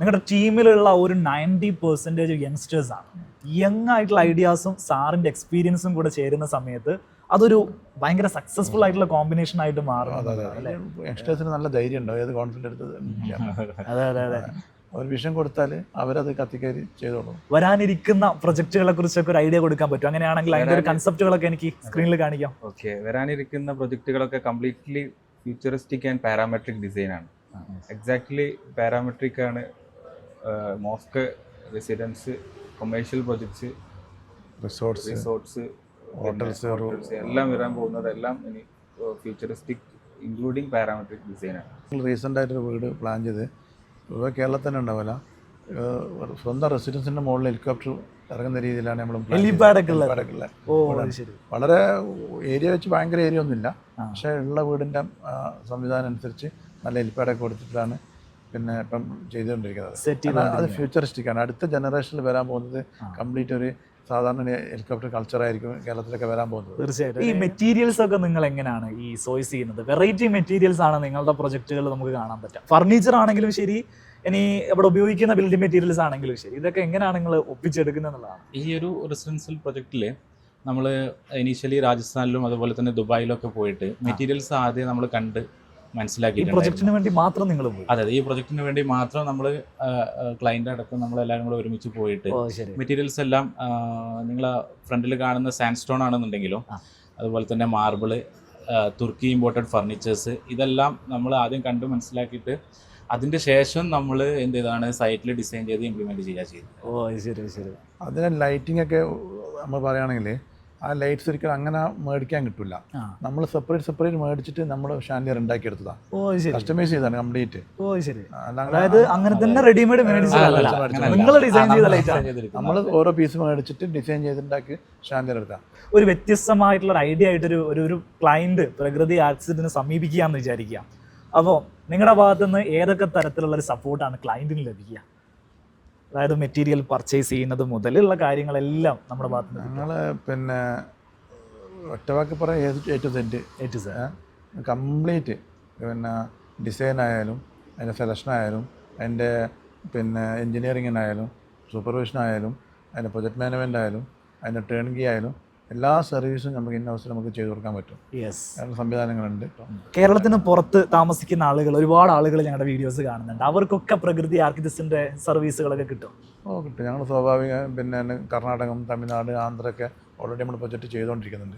നിങ്ങളുടെ ടീമിലുള്ള ഒരു നയന്റി പെർസെന്റേജ് യങ്സ്റ്റേഴ്സാണ് ആണ്. യങ് ആയിട്ടുള്ള ഐഡിയാസും സാറിന്റെ എക്സ്പീരിയൻസും കൂടെ ചേരുന്ന സമയത്ത് അതൊരു ഭയങ്കര സക്സസ്ഫുൾ ആയിട്ടുള്ള കോമ്പിനേഷൻ ആയിട്ട് മാറും യങ്സ്റ്റേഴ്സിന് നല്ല ധൈര്യം ഉണ്ടാവും ഏത് കോൺഫിഡൻസ് എടുത്ത്? അതെ അതെ അതെ. ഒരു വിഷം കൊടുത്താൽ അവരത് കത്തിക്കയറി ചെയ്തോളൂ. വരാനിരിക്കുന്ന പ്രൊജക്റ്റുകളെ കുറിച്ചൊക്കെ ഒരു ഐഡിയ കൊടുക്കാൻ പറ്റും അങ്ങനെയാണെങ്കിൽ അതിന്റെ ഒരു കൺസെപ്റ്റുകളൊക്കെ എനിക്ക് സ്ക്രീനിൽ കാണിക്കാം. ഓക്കെ വരാനിരിക്കുന്ന പ്രൊജക്റ്റുകളൊക്കെ completely futuristic and parametric design ആണ്. എക്സാക്ട്ലി പാരാമെട്രിക് ആണ് mosque residence commercial projects resorts resorts hotels എല്ലാം വരാൻ പോകുന്നത് എല്ലാം ഇനി ഫ്യൂച്ചറിസ്റ്റിക് ഇൻക്ലൂഡിങ് പാരാമെട്രിക് ഡിസൈൻ ആണ്. റീസെന്റ് ആയിട്ടൊരു വീട് പ്ലാൻ ചെയ്ത് ഇവിടെ കേരളത്തിൽ തന്നെ ഉണ്ടാവില്ല സ്വന്തം റെസിഡൻസിന്റെ മുകളിൽ ഹെലികോപ്റ്റർ ഇറങ്ങുന്ന രീതിയിലാണ് നമ്മൾ വളരെ ഏരിയ വെച്ച് ഭയങ്കര ഏരിയ ഒന്നുമില്ല. പക്ഷേ ഉള്ള വീടിന്റെ സംവിധാനം അനുസരിച്ച് നല്ല ഹെലിപ്പാഡൊക്കെ കൊടുത്തിട്ടാണ് പിന്നെ ഇപ്പം ചെയ്തുകൊണ്ടിരിക്കുന്നത്. സെറ്റ് അത് ചെയ്ത് ഫ്യൂച്ചറിസ്റ്റിക് ആണ്. അടുത്ത ജനറേഷനിൽ വരാൻ പോകുന്നത് കംപ്ലീറ്റ് ഒരു സാധാരണ ഹെലികോപ്റ്റർ കൾച്ചറായിരിക്കും കേരളത്തിലൊക്കെ വരാൻ പോകുന്നത്. തീർച്ചയായിട്ടും. ഈ മെറ്റീരിയൽസ് ഒക്കെ നിങ്ങൾ എങ്ങനെയാണ് ഈ സോയ്സ് ചെയ്യുന്നത്? വെറൈറ്റി മെറ്റീരിയൽസ് ആണ് നിങ്ങളുടെ പ്രൊജക്റ്റുകൾ നമുക്ക് കാണാൻ പറ്റുക. ഫർണിച്ചർ ആണെങ്കിലും ശരി ഇനി ഇവിടെ ഉപയോഗിക്കുന്ന ബിൽഡിംഗ് മെറ്റീരിയൽസ് ആണെങ്കിലും ശരി. ഇതൊക്കെ എങ്ങനെയാണ് നിങ്ങൾ ഒപ്പിച്ചെടുക്കുന്നത് എന്നുള്ളതാണ്. ഈ ഒരു റെസിഡൻഷ്യൽ പ്രൊജക്റ്റിൽ നമ്മൾ ഇനീഷ്യലി രാജസ്ഥാനിലും അതുപോലെ തന്നെ ദുബായിലും ഒക്കെ പോയിട്ട് മെറ്റീരിയൽസ് ആദ്യം നമ്മൾ കണ്ട് ഈ പ്രൊജക്ടിന് പ്രൊജക്റ്റിന് വേണ്ടി മാത്രം നിങ്ങൾ പോയി. അതെ അതെ. ഈ പ്രൊജക്ടിന് വേണ്ടി മാത്രം നമ്മൾ ക്ലയന്റ് അടക്കം നമ്മൾ എല്ലാവരും കൂടെ ഒരുമിച്ച് പോയിട്ട് മെറ്റീരിയൽസ് എല്ലാം നിങ്ങൾ ഫ്രണ്ടിൽ കാണുന്ന സാൻഡ് സ്റ്റോൺ ആണെന്നുണ്ടെങ്കിലും അതുപോലെ തന്നെ മാർബിൾ തുർക്കി ഇമ്പോർട്ടഡ് ഫർണിച്ചേഴ്സ് ഇതെല്ലാം നമ്മൾ ആദ്യം കണ്ട് മനസ്സിലാക്കിയിട്ട് അതിന്റെ ശേഷം നമ്മൾ എന്ത് ചെയ്താണ് സൈറ്റിൽ ഡിസൈൻ ചെയ്ത് ഇംപ്ലിമെന്റ് ചെയ്യുക ചെയ്തത് ഓ ശരി ശരി. അതിന് ലൈറ്റിംഗ് ഒക്കെ നമ്മൾ പറയുകയാണെങ്കിൽ ആ ലൈറ്റ്സ് ഒരിക്കലും അങ്ങനെ മേടിക്കാൻ കിട്ടില്ല നമ്മൾ സെപ്പറേറ്റ് സെപ്പറേറ്റ് മേടിച്ചിട്ട് നമ്മൾ ഷാൻഡിയർ ഉണ്ടാക്കിയെടുത്തതാണ് ഓ ശരി. കസ്റ്റമൈസ് ചെയ്താണ് കംപ്ലീറ്റ് ഓ ശരി. അതായത് അങ്ങനെ തന്നെ റെഡിമെയ്ഡ് നിങ്ങൾ ഡിസൈൻ ചെയ്ത ലൈറ്റ്. നമ്മൾ ഓരോ പീസ് മേടിച്ചിട്ട് ഡിസൈൻ ചെയ്തുണ്ടാക്കി ഷാൻഡിയർ എടുക്കാം ഒരു വ്യത്യസ്തമായിട്ടുള്ള ഒരു ഐഡിയ ആയിട്ട് ഒരു ഒരു ക്ലയന്റ് പ്രകൃതി ആക്സിഡന്റിനെ സമീപിക്കുകയെന്ന് വിചാരിക്കുക. അപ്പോൾ നിങ്ങളുടെ ഭാഗത്തുനിന്ന് ഏതൊക്കെ തരത്തിലുള്ള ഒരു സപ്പോർട്ടാണ് ക്ലയന്റിന് ലഭിക്കുക? അതായത് മെറ്റീരിയൽ പർച്ചേസ് ചെയ്യുന്നത് മുതലുള്ള കാര്യങ്ങളെല്ലാം നമ്മുടെ ഭാഗത്ത് ഞങ്ങൾ പിന്നെ ഒറ്റവാക്ക് പറയാം ഏത് സെറ്റ് ഏറ്റു കംപ്ലീറ്റ് പിന്നെ ഡിസൈൻ ആയാലും അതിന്റെ സെലക്ഷൻ ആയാലും അതിന്റെ പിന്നെ എൻജിനീയറിങ്ങിനായാലും സൂപ്പർവിഷൻ ആയാലും അതിന്റെ പ്രൊജക്ട് മാനേജ്മെന്റ് ആയാലും അതിന്റെ ട്രെയിനിങ് ആയാലും എല്ലാ സർവീസും നമുക്ക് ഇന്ന അവസരം നമുക്ക് ചെയ്തു കൊടുക്കാൻ പറ്റും. യെസ് അതിനുള്ള സംവിധാനങ്ങളുണ്ട്. കേരളത്തിന് പുറത്ത് താമസിക്കുന്ന ആളുകൾ ഒരുപാട് ആളുകൾ ഞങ്ങളുടെ വീഡിയോസ് കാണുന്നുണ്ട്. അവർക്കൊക്കെ പ്രകൃതി ആർക്കിടെക്റ്റിന്റെ സർവീസുകളൊക്കെ കിട്ടും. ഓ കിട്ടും. ഞങ്ങൾ സ്വാഭാവിക പിന്നെ കർണാടകം തമിഴ്നാട് ആന്ധ്രയൊക്കെ ഓൾറെഡി നമ്മൾ പ്രൊജക്റ്റ് ചെയ്തുകൊണ്ടിരിക്കുന്നുണ്ട്.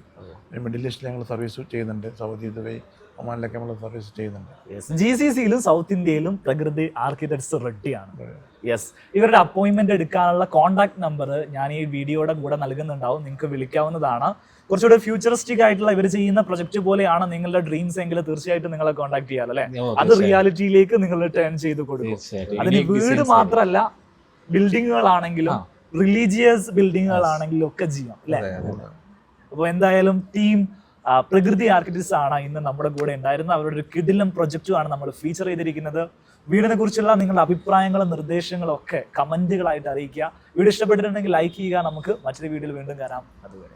മിഡിൽ ഈസ്റ്റിൽ ഞങ്ങൾ സർവീസ് ചെയ്യുന്നുണ്ട്. സൗദി ദുബൈ ഒമാനിലൊക്കെ നമ്മൾ സർവീസ് ചെയ്യുന്നുണ്ട്. ജി സി സിയിലും സൗത്ത് ഇന്ത്യയിലും പ്രകൃതി ആർക്കിടെക്ട്സ് റെഡിയാണ് യെസ് ഇവരുടെ അപ്പോയിൻമെന്റ് എടുക്കാനുള്ള കോൺടാക്ട് നമ്പർ ഞാൻ ഈ വീഡിയോയുടെ കൂടെ നൽകുന്നുണ്ടാവും. നിങ്ങൾക്ക് വിളിക്കാവുന്നതാണ്. കുറച്ചുകൂടെ ഫ്യൂച്ചറിസ്റ്റിക് ആയിട്ടുള്ള ഇവർ ചെയ്യുന്ന പ്രൊജക്ട് പോലെയാണ് നിങ്ങളുടെ ഡ്രീംസ് എങ്കിൽ തീർച്ചയായിട്ടും നിങ്ങളെ കോൺടാക്ട് ചെയ്യാം അല്ലെ? അത് റിയാലിറ്റിയിലേക്ക് നിങ്ങൾ ടേൺ ചെയ്ത് കൊടുക്കും. അതിന് വീട് മാത്രമല്ല ബിൽഡിങ്ങുകളാണെങ്കിലും. റിലീജിയസ് ബിൽഡിങ്ങുകളാണെങ്കിലും ഒക്കെ ചെയ്യാം അല്ലെ? അപ്പോൾ എന്തായാലും ടീം പ്രകൃതി ആർക്കിടെക്ട്സ് ആണ് ഇന്ന് നമ്മുടെ കൂടെ ഉണ്ടായിരുന്നത്. അവരുടെ ഒരു കിടിലം പ്രൊജക്റ്റുമാണ് നമ്മൾ ഫീച്ചർ ചെയ്തിരിക്കുന്നത്. വീടിനെ കുറിച്ചുള്ള നിങ്ങളുടെ അഭിപ്രായങ്ങളും നിർദ്ദേശങ്ങളും ഒക്കെ കമന്റുകളായിട്ട് അറിയിക്കുക. വീഡിയോ ഇഷ്ടപ്പെട്ടിട്ടുണ്ടെങ്കിൽ ലൈക്ക് ചെയ്യുക. നമുക്ക് മറ്റൊരു വീഡിയോയിൽ വീണ്ടും കാണാം അതുവരെ.